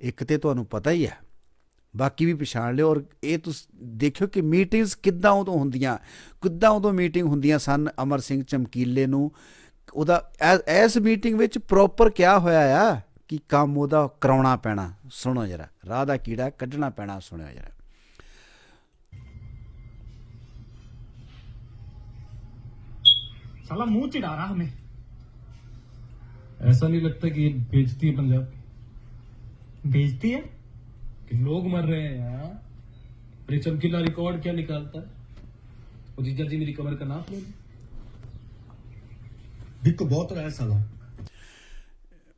ਇੱਕ ਤੇ ਤੁਹਾਨੂੰ ਪਤਾ ਹੀ ਹੈ ਬਾਕੀ ਵੀ ਪਛਾਣ ਲਿਓ ਔਰ ਇਹ ਤੁਸੀਂ ਦੇਖਿਓ ਕਿ ਮੀਟਿੰਗਸ ਕਿੱਦਾਂ ਉਦੋਂ ਹੁੰਦੀਆਂ ਕਿੱਦਾਂ ਉਦੋਂ ਮੀਟਿੰਗ ਹੁੰਦੀਆਂ ਸਨ ਅਮਰ ਸਿੰਘ ਚਮਕੀਲੇ ਨੂੰ ਉਹਦਾ ਐਸ ਮੀਟਿੰਗ ਵਿੱਚ ਪ੍ਰੋਪਰ ਕਿਆ ਹੋਇਆ ਆ ਕਿ ਕੰਮ ਉਹਦਾ ਕਰਾਉਣਾ ਪੈਣਾ ਸੁਣੋ ਜਰਾ ਰਾਹ ਦਾ ਕੀੜਾ ਕੱਢਣਾ ਪੈਣਾ ਸੁਣਿਓ ਜਰਾ साला मुंह चिढ़ा रहा हमें ऐसा नहीं लगता कि ये बेचती है पंजाब बेचती है कि लोग मर रहे हैं यहाँ और ये चमकीला रिकॉर्ड क्या निकालता है वो जीजा जी मेरी कमर का नाप ले ली। ਦਿੱਕ ਬਹੁਤ ਰਿਹਾ ਸਾਲਾ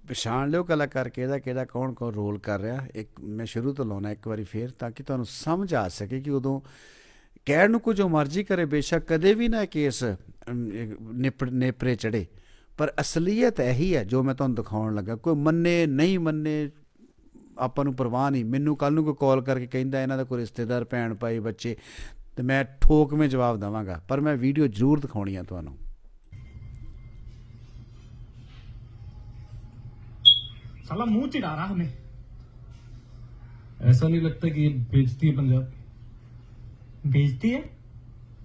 ਪਛਾਣ ਲਿਓ ਕਲਾਕਾਰ ਕਿਹਦਾ ਕਿਹਦਾ ਕੌਣ ਕੌਣ ਰੋਲ ਕਰ ਰਿਹਾ ਇੱਕ ਮੈਂ ਸ਼ੁਰੂ ਤੋਂ ਲਾਉਣਾ ਇੱਕ ਵਾਰੀ ਫੇਰ ਤਾਂ ਕਿ ਤੁਹਾਨੂੰ ਸਮਝ ਆ ਸਕੇ ਕਿ ਉਦੋਂ ਕਹਿਣ ਨੂੰ ਕੁਝ ਮਰਜ਼ੀ ਕਰੇ ਬੇਸ਼ੱਕ ਕਦੇ ਵੀ ਨਾ ਇਹ ਕੇਸ ਅਮ, ਇਹ ਨਿਪੜ ਨੇਪਰੇ ਚੜੇ ਪਰ ਅਸਲੀਅਤ ਇਹੀ ਹੈ ਜੋ ਮੈਂ ਤੁਹਾਨੂੰ ਦਿਖਾਉਣ ਲੱਗਾ ਕੋਈ ਮੰਨੇ ਨਹੀਂ ਮੰਨੇ ਆਪਾਂ ਨੂੰ ਪਰਵਾਹ ਨਹੀਂ ਮੈਨੂੰ ਕੱਲ ਨੂੰ ਕੋਈ ਕਾਲ ਕਰਕੇ ਕਹਿੰਦਾ ਇਹਨਾਂ ਦਾ ਕੋਈ ਰਿਸ਼ਤੇਦਾਰ ਭੈਣ ਭਾਈ ਬੱਚੇ ਤੇ ਮੈਂ ਠੋਕਵੇਂ ਜਵਾਬ ਦਵਾਂਗਾ ਪਰ ਮੈਂ ਵੀਡੀਓ ਜ਼ਰੂਰ ਦਿਖਾਉਣੀ ਆ ਤੁਹਾਨੂੰ साला मुंह चिढ़ा रहा हमें ऐसा नहीं लगता कि ये बेचती है पंजाब बेचती है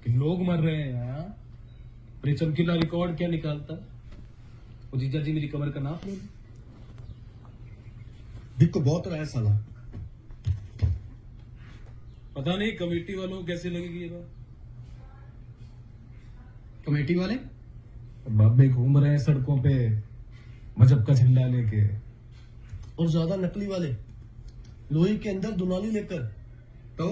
कि लोग मर रहे हैं यहाँ और ये चमकीला रिकॉर्ड क्या निकालता है वो जीजा जी मेरी कमर का नाप ले दिख बहुत रहा है साला। पता नहीं कमेटी वालों को कैसे लगेगी ये बात? कमेटी वाले? बाबे घूम रहे हैं सड़कों पे मज़हब का झंडा लेके। और ज़्यादा नकली वाले लोही के अंदर दुनाली लेकर। तो?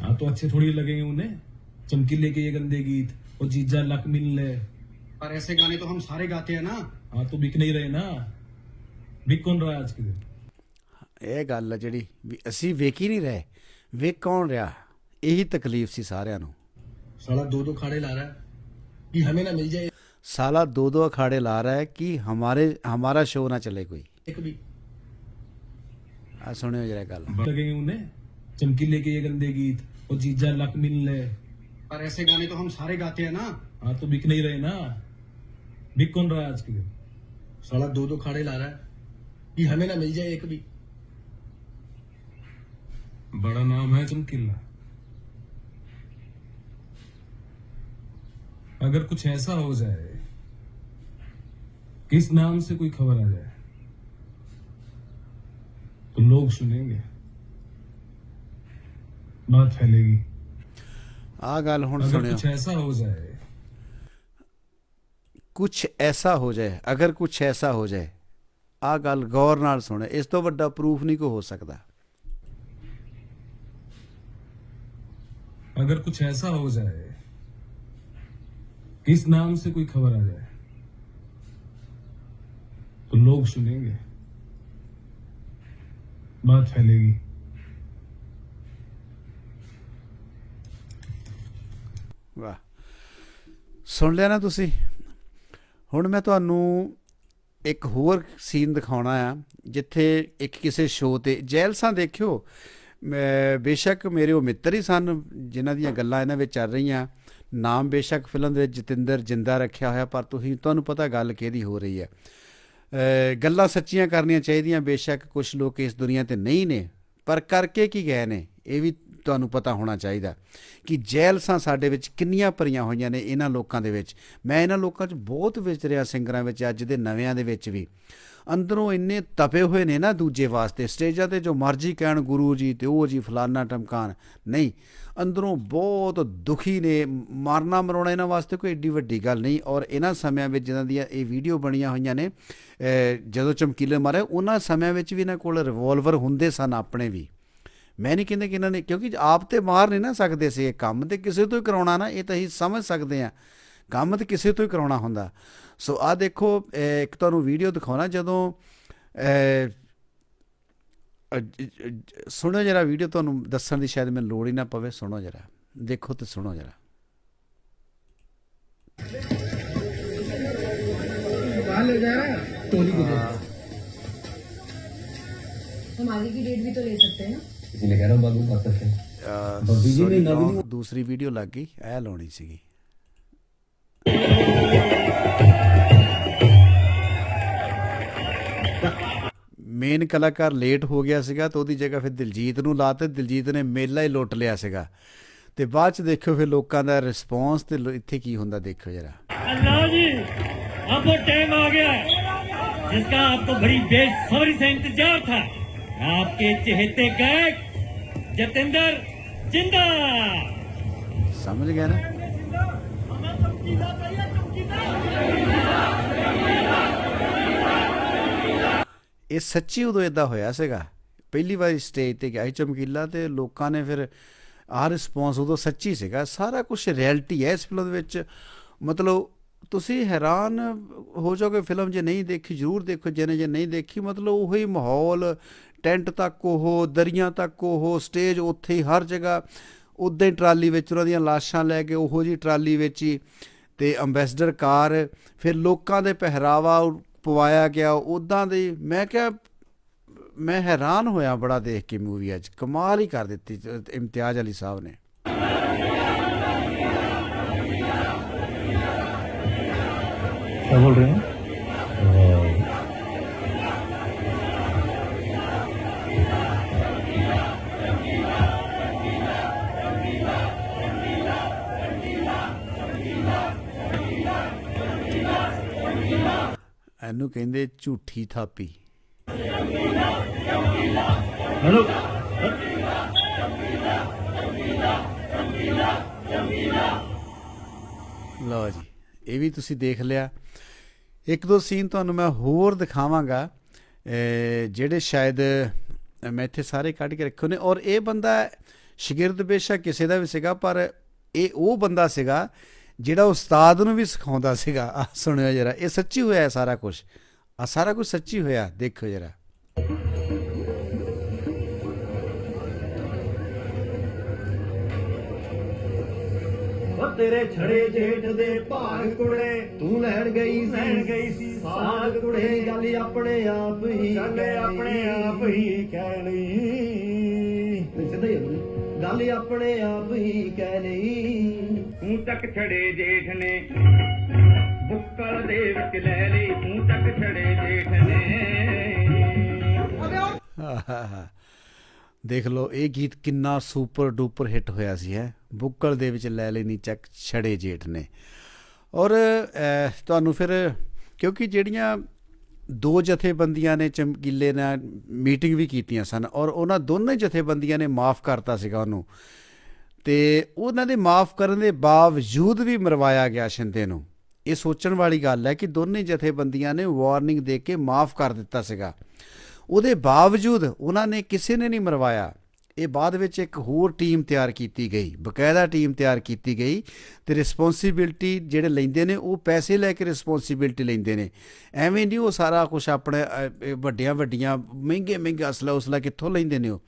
हाँ तो अच्छे थोड़ी लगेंगे उन्हें। चमकी लेके ये गंदे गीत और जीजा लक मिल ले। पर ऐसे गाने तो हम सारे गाते हैं ना। हाँ तो बिक नहीं रहे ना। बिक कौन रहा है आज के दिन? ਇਹ ਗੱਲ ਆ ਜਿਹੜੀ ਵੀ ਅਸੀਂ ਵੇਖ ਹੀ ਨਹੀਂ ਰਹੇ ਵੇਖ ਕੌਣ ਰਿਹਾ ਇਹੀ ਤਕਲੀਫ ਸੀ ਸਾਰਿਆਂ ਨੂੰ साला दो दो खाड़े ला रहा है कि हमें ना मिल जाए ਸਾਲਾ ਦੋ ਦੋ ਅਖਾੜੇ ਲਾ रहा है कि हमारे हमारा शो ना चले कोई एक भी ਆ ਸੁਣਿਓ ਜਰਾ ਗੱਲ लगेंगे उन्हें चमकीले के ये गंदे गीत और जीजा लक मिल ले पर ऐसे गाने तो हम सारे गाते हैं ना हाँ तो बिक नहीं रहे ना बिक कौन रहा है आज के दिन साला दो दो खाड़े ला रहा है कि हमें ना मिल जाए एक भी बड़ा नाम है चमकीला अगर कुछ ऐसा हो जाए किस नाम से कोई खबर आ जाए तो लोग सुनेंगे बात फैलेगी ਆ ਗੱਲ ਹੁਣ अगर ਸੁਣਿਓ कुछ ऐसा हो जाए ਕੁਛ ਐਸਾ ਹੋ ਜਾਏ ਅਗਰ ਕੁਛ ਐਸਾ ਹੋ ਜਾਏ ਆ ਗੱਲ ਗੌਰ ਨਾਲ ਸੁਣੇ ਇਸ ਤੋਂ ਵੱਡਾ ਪ੍ਰੂਫ ਨਹੀਂ ਕੋ ਹੋ ਸਕਦਾ अगर कुछ ऐसा हो जाए किस नाम से कोई खबर आ जाए तो लोग सुनेंगे बात फैलेगी ਵਾਹ ਸੁਣ ਲਿਆ ਨਾ ਤੁਸੀਂ ਹੁਣ ਮੈਂ ਤੁਹਾਨੂੰ ਇੱਕ ਹੋਰ ਸੀਨ ਦਿਖਾਉਣਾ ਆ ਜਿੱਥੇ ਇੱਕ ਕਿਸੇ ਸ਼ੋਅ ਤੇ ਜੈਲਸਾਂ ਦੇਖਿਓ ਮੈਂ ਬੇਸ਼ੱਕ ਮੇਰੇ ਉਹ ਮਿੱਤਰ ਹੀ ਸਨ ਜਿਨ੍ਹਾਂ ਦੀਆਂ ਗੱਲਾਂ ਇਹਨਾਂ ਵਿੱਚ ਚੱਲ ਰਹੀਆਂ। ਨਾਮ ਬੇਸ਼ੱਕ ਫਿਲਮ ਦੇ ਵਿੱਚ ਜਤਿੰਦਰ ਜਿੰਦਾ ਰੱਖਿਆ ਹੋਇਆ, ਪਰ ਤੁਸੀਂ, ਤੁਹਾਨੂੰ ਪਤਾ ਗੱਲ ਕਿਹਦੀ ਹੋ ਰਹੀ ਹੈ। ਗੱਲਾਂ ਸੱਚੀਆਂ ਕਰਨੀਆਂ ਚਾਹੀਦੀਆਂ, ਬੇਸ਼ੱਕ ਕੁਝ ਲੋਕ ਇਸ ਦੁਨੀਆ ਤੇ ਨਹੀਂ ਨੇ। ਪਰ ਕਰਕੇ ਕੀ ਗਏ ਨੇ? ਇਹ ਵੀ ਤੁਹਾਨੂੰ ਪਤਾ ਹੋਣਾ ਚਾਹੀਦਾ ਕਿ ਜੈਲਸਾਂ ਸਾਡੇ ਵਿੱਚ ਕਿੰਨੀਆਂ ਭਰੀਆਂ ਹੋਈਆਂ ਨੇ ਇਹਨਾਂ ਲੋਕਾਂ ਦੇ ਵਿੱਚ। ਮੈਂ ਇਹਨਾਂ ਲੋਕਾਂ 'ਚ ਬਹੁਤ ਵਿਚਰਿਆ ਸਿੰਗਰਾਂ ਵਿੱਚ, ਅੱਜ ਦੇ ਨਵਿਆਂ ਦੇ ਵਿੱਚ ਵੀ। ਅੰਦਰੋਂ ਇੰਨੇ ਤਪੇ ਹੋਏ ਨੇ ਨਾ ਦੂਜੇ ਵਾਸਤੇ, ਸਟੇਜਾਂ ਤੇ ਜੋ ਮਰਜ਼ੀ ਕਹਿਣ, ਗੁਰੂ ਜੀ ਤੇ ਉਹ ਜੀ, ਫਲਾਨਾ ਟਮਕਾਨ। ਨਹੀਂ, ਅੰਦਰੋਂ ਬਹੁਤ ਦੁਖੀ ਨੇ, ਮਾਰਨਾ ਮਰਾਉਣਾ ਇਹਨਾਂ ਵਾਸਤੇ ਕੋਈ ਏਡੀ ਵੱਡੀ ਗੱਲ ਨਹੀਂ। ਔਰ ਇਹਨਾਂ ਸਮਿਆਂ ਵਿੱਚ ਜਿਨ੍ਹਾਂ ਦੀਆਂ ਇਹ ਵੀਡੀਓ ਬਣੀਆਂ ਹੋਈਆਂ ਨੇ ਜਦੋਂ ਚਮਕੀਲੇ ਮਾਰੇ, ਉਹਨਾਂ ਸਮਿਆਂ ਵਿੱਚ ਵੀ ਇਹਨਾਂ ਕੋਲ ਰਿਵਾਲਵਰ ਹੁੰਦੇ ਸਨ ਆਪਣੇ ਵੀ। ਮੈਂ ਨਹੀਂ ਕਹਿੰਦਾ ਕਿ ਇਹਨਾਂ ਨੇ ਕਿਉਂਕਿ ਆਪ ਤੇ ਮਾਰ ਨਹੀਂ ਨਾ ਸਕਦੇ ਸੀ ਇਹ ਕੰਮ ਤੇ ਕਿਸੇ ਤੋਂ ਹੀ ਕਰਾਉਣਾ ਨਾ ਇਹ ਤਾਂ ਅਸੀਂ ਸਮਝ ਸਕਦੇ ਆ ਕੰਮ ਤੇ ਕਿਸੇ ਤੋਂ ਹੀ ਕਰਾਉਣਾ ਹੁੰਦਾ ਸੋ ਆ ਦੇਖੋ ਅਹ ਇੱਕ ਤੁਹਾਨੂੰ ਵੀਡੀਓ ਦਿਖਾਉਣਾ ਜਦੋਂ ਅਹ, ਅ- ਜ- ਜ- ਸੁਣੋ ਜਰਾ ਵੀਡੀਓ ਤੁਹਾਨੂੰ ਦੱਸਣ ਦੀ ਸ਼ਾਇਦ ਮੈਨੂੰ ਲੋੜ ਹੀ ਨਾ ਪਵੇ ਸੁਣੋ ਜਰਾ ਦੇਖੋ ਤੇ ਸੁਣੋ ਜਰਾ हम आगे की डेट भी तो ले सकते हैं ना इसीलिए कह रहा हूँ बाबू वापस से ਬੱਬੀ ਜੀ ਨੇ ਨਵੀਂ ਦੂਸਰੀ ਵੀਡੀਓ ਲੱਗ ਗਈ ਇਹ ਲਾਉਣੀ ਸੀਗੀ ਮੇਨ ਕਲਾਕਾਰ ਲੇਟ ਹੋ ਗਿਆ ਸੀਗਾ ਤਾਂ ਉਹਦੀ ਜਗ੍ਹਾ ਫਿਰ ਦਿਲਜੀਤ ਨੂੰ ਲਾਤੇ ਦਿਲਜੀਤ ਨੇ ਮੇਲਾ ਹੀ ਲੁੱਟ ਲਿਆ ਸੀਗਾ ਤੇ ਬਾਅਦ ਚ ਦੇਖਿਓ ਫਿਰ ਲੋਕਾਂ ਦਾ ਰਿਸਪੌਂਸ ਤੇ ਲੋ- ਇੱਥੇ ਕੀ ਹੁੰਦਾ ਦੇਖਿਓ ਜਰਾ अल्लाह जी अब वो टाइम आ गया है जिसका आपको बड़ी बेसब्री से इंतजार था आपके चहेते गायक जतेंद्र जिंदा ਸਮਝ ਗਿਆ ਨਾ ਇਹ ਸੱਚੀ ਉਦੋਂ ਇਦਾਂ ਹੋਇਆ ਸੀਗਾ ਪਹਿਲੀ ਵਾਰੀ ਸਟੇਜ ਤੇ ਗਿਆ ਸੀ ਚਮਕੀਲਾ ਤੇ ਲੋਕਾਂ ਨੇ ਫਿਰ ਆਹ ਰਿਸਪੌਂਸ ਉਦੋਂ ਸੱਚੀ ਸੀਗਾ ਸਾਰਾ ਕੁਝ ਰਿਐਲਿਟੀ ਹੈ ਇਸ ਫਿਲਮ ਦੇ ਵਿੱਚ ਮਤਲਬ ਤੁਸੀਂ ਹੈਰਾਨ ਹੋ ਜਾਓਗੇ ਫਿਲਮ ਜੇ ਨਹੀਂ ਦੇਖੀ ਜਰੂਰ ਦੇਖੋ ਜਿਹਨੇ ਜੇ ਨਹੀਂ ਦੇਖੀ ਮਤਲਬ ਉਹੀ ਮਾਹੌਲ ਟੈਂਟ ਤੱਕ ਉਹ ਦਰੀਆਂ ਤੱਕ ਉਹ ਸਟੇਜ ਉੱਥੇ ਹੀ ਹਰ ਜਗ੍ਹਾ ਉਦਾਂ ਹੀ ਟਰਾਲੀ ਵਿੱਚ ਉਹਨਾਂ ਦੀਆਂ ਲਾਸ਼ਾਂ ਲੈ ਕੇ ਉਹੋ ਜੀ ਟਰਾਲੀ ਵਿੱਚ ਹੀ ਤੇ ਅੰਬੈਸਡਰ ਕਾਰ ਫਿਰ ਲੋਕਾਂ ਦੇ ਪਹਿਰਾਵਾ ਉਹ ਪਵਾਇਆ ਗਿਆ ਉਦਾਂ ਦੇ ਮੈਂ ਕਿਹਾ ਮੈਂ ਹੈਰਾਨ ਹੋਇਆ ਬੜਾ ਦੇਖ ਕੇ ਮੂਵੀ ਅੱਜ ਕਮਾਲ ਹੀ ਕਰ ਦਿੱਤੀ ਇਮਤਿਆਜ਼ ਅਲੀ ਸਾਹਿਬ ਨੇ क्या बोल रहे हैं ਇਹਨੂੰ ਕਹਿੰਦੇ ਝੂਠੀ ਥਾਪੀ। हेलो ਲਓ ਜੀ ਇਹ ਵੀ ਤੁਸੀਂ ਦੇਖ ਲਿਆ। ਇੱਕ ਦੋ ਸੀਨ ਤੁਹਾਨੂੰ ਮੈਂ ਹੋਰ ਦਿਖਾਵਾਂਗਾ ਜਿਹੜੇ ਸ਼ਾਇਦ ਮੈਂ ਇੱਥੇ ਸਾਰੇ ਕੱਢ ਕੇ ਰੱਖੇ ਨੇ ਔਰ ਇਹ ਬੰਦਾ ਸ਼ਾਗਿਰਦ ਬੇਸ਼ੱਕ ਕਿਸੇ ਦਾ ਵੀ ਸੀਗਾ ਪਰ ਇਹ ਉਹ ਬੰਦਾ ਸੀਗਾ ਜਿਹੜਾ ਉਸਤਾਦ ਨੂੰ ਵੀ ਸਿਖਾਉਂਦਾ ਸੀਗਾ ਆ ਸੁਣਿਓ ਜਰਾ ਇਹ ਸੱਚੀ ਹੋਇਆ ਹੈ ਸਾਰਾ ਕੁਝ ਆ ਸਾਰਾ ਕੁਝ ਸੱਚੀ ਹੋਇਆ? ਦੇਖੋ ਜਰਾ। ਉਹ ਤੇਰੇ ਛੜੇ ਜੇਠ ਦੇ ਭਾਗ ਕੁੜੇ ਤੂੰ ਲੈਣ ਗਈ ਸੀ। ਲੈਣ ਗਈ ਸੀ। ਸਾਗ ਕੁੜੇ ਗੱਲ ਆਪਣੇ ਆਪ ਹੀ ਗੱਲ ਆਪਣੇ ਆਪ ਹੀ ਕਹਿ ਲਈ। ਸਿੱਧਾ ਹੀ ਆ ਬੋਲੀ। ਗੱਲ ਆਪਣੇ ਆਪ ਹੀ ਕਹਿ ਲਈ। ਤੂੰ ਤੱਕ ਛੜੇ ਜੇਠ ਨੇ। ਬੁੱਕਲ ਦੇ ਵਿੱਚ ਲੈ ਲਈ ਤੂੰ ਤੱਕ ਛੜੇ ਜੇਠ ਨੇ। ਦੇਖ ਲਓ, ਇਹ ਗੀਤ ਕਿੰਨਾ ਸੁਪਰ ਡੂਪਰ ਹਿੱਟ ਹੋਇਆ ਸੀ, ਹੈ। ਬੁੱਕਲ ਦੇ ਵਿੱਚ ਲੈ ਲੈਣੀ ਚੱਕ ਛੜੇ ਜੇਠ ਨੇ। ਔਰ ਤੁਹਾਨੂੰ ਫਿਰ ਕਿਉਂਕਿ ਜਿਹੜੀਆਂ ਦੋ ਜਥੇਬੰਦੀਆਂ ਨੇ ਚਮਕੀਲੇ ਨਾਲ ਮੀਟਿੰਗ ਵੀ ਕੀਤੀਆਂ ਸਨ ਔਰ ਉਹਨਾਂ ਦੋਨੇ ਜਥੇਬੰਦੀਆਂ ਨੇ ਮਾਫ ਕਰਤਾ ਸੀਗਾ ਉਹਨੂੰ। ਤੇ ਉਹਨਾਂ ਦੇ ਮਾਫ ਕਰਨ ਦੇ ਬਾਵਜੂਦ ਵੀ ਮਰਵਾਇਆ ਗਿਆ ਸ਼ਿੰਦੇ ਨੂੰ। ਇਹ ਸੋਚਣ ਵਾਲੀ ਗੱਲ ਹੈ ਕਿ ਦੋਨੇ ਜਥੇਬੰਦੀਆਂ ਨੇ ਵਾਰਨਿੰਗ ਦੇ ਕੇ ਮਾਫ ਕਰ ਦਿੱਤਾ ਸੀਗਾ। ਉਹਦੇ ਬਾਵਜੂਦ ਉਹਨਾਂ ਨੇ ਕਿਸੇ ਨੇ ਨਹੀਂ ਮਰਵਾਇਆ। ਇਹ ਬਾਅਦ ਵਿੱਚ ਇੱਕ ਹੋਰ ਟੀਮ ਤਿਆਰ ਕੀਤੀ ਗਈ। ਬਕਾਇਦਾ ਟੀਮ ਤਿਆਰ ਕੀਤੀ ਗਈ ਤੇ ਰਿਸਪੌਂਸਿਬਿਲਟੀ ਜਿਹੜੇ ਲੈਂਦੇ ਨੇ, ਉਹ ਪੈਸੇ ਲੈ ਕੇ ਰਿਸਪੌਂਸਿਬਿਲਟੀ ਲੈਂਦੇ ਨੇ। ਐਵੇਂ ਨਹੀਂ ਉਹ ਸਾਰਾ ਕੁਝ ਆਪਣੇ ਵੱਡੀਆਂ ਵੱਡੀਆਂ ਮਹਿੰਗੇ ਮਹਿੰਗੇ ਅਸਲਾ ਉਸਲਾ ਕਿੱਥੋਂ ਲੈਂਦੇ ਨੇ ਉਹ?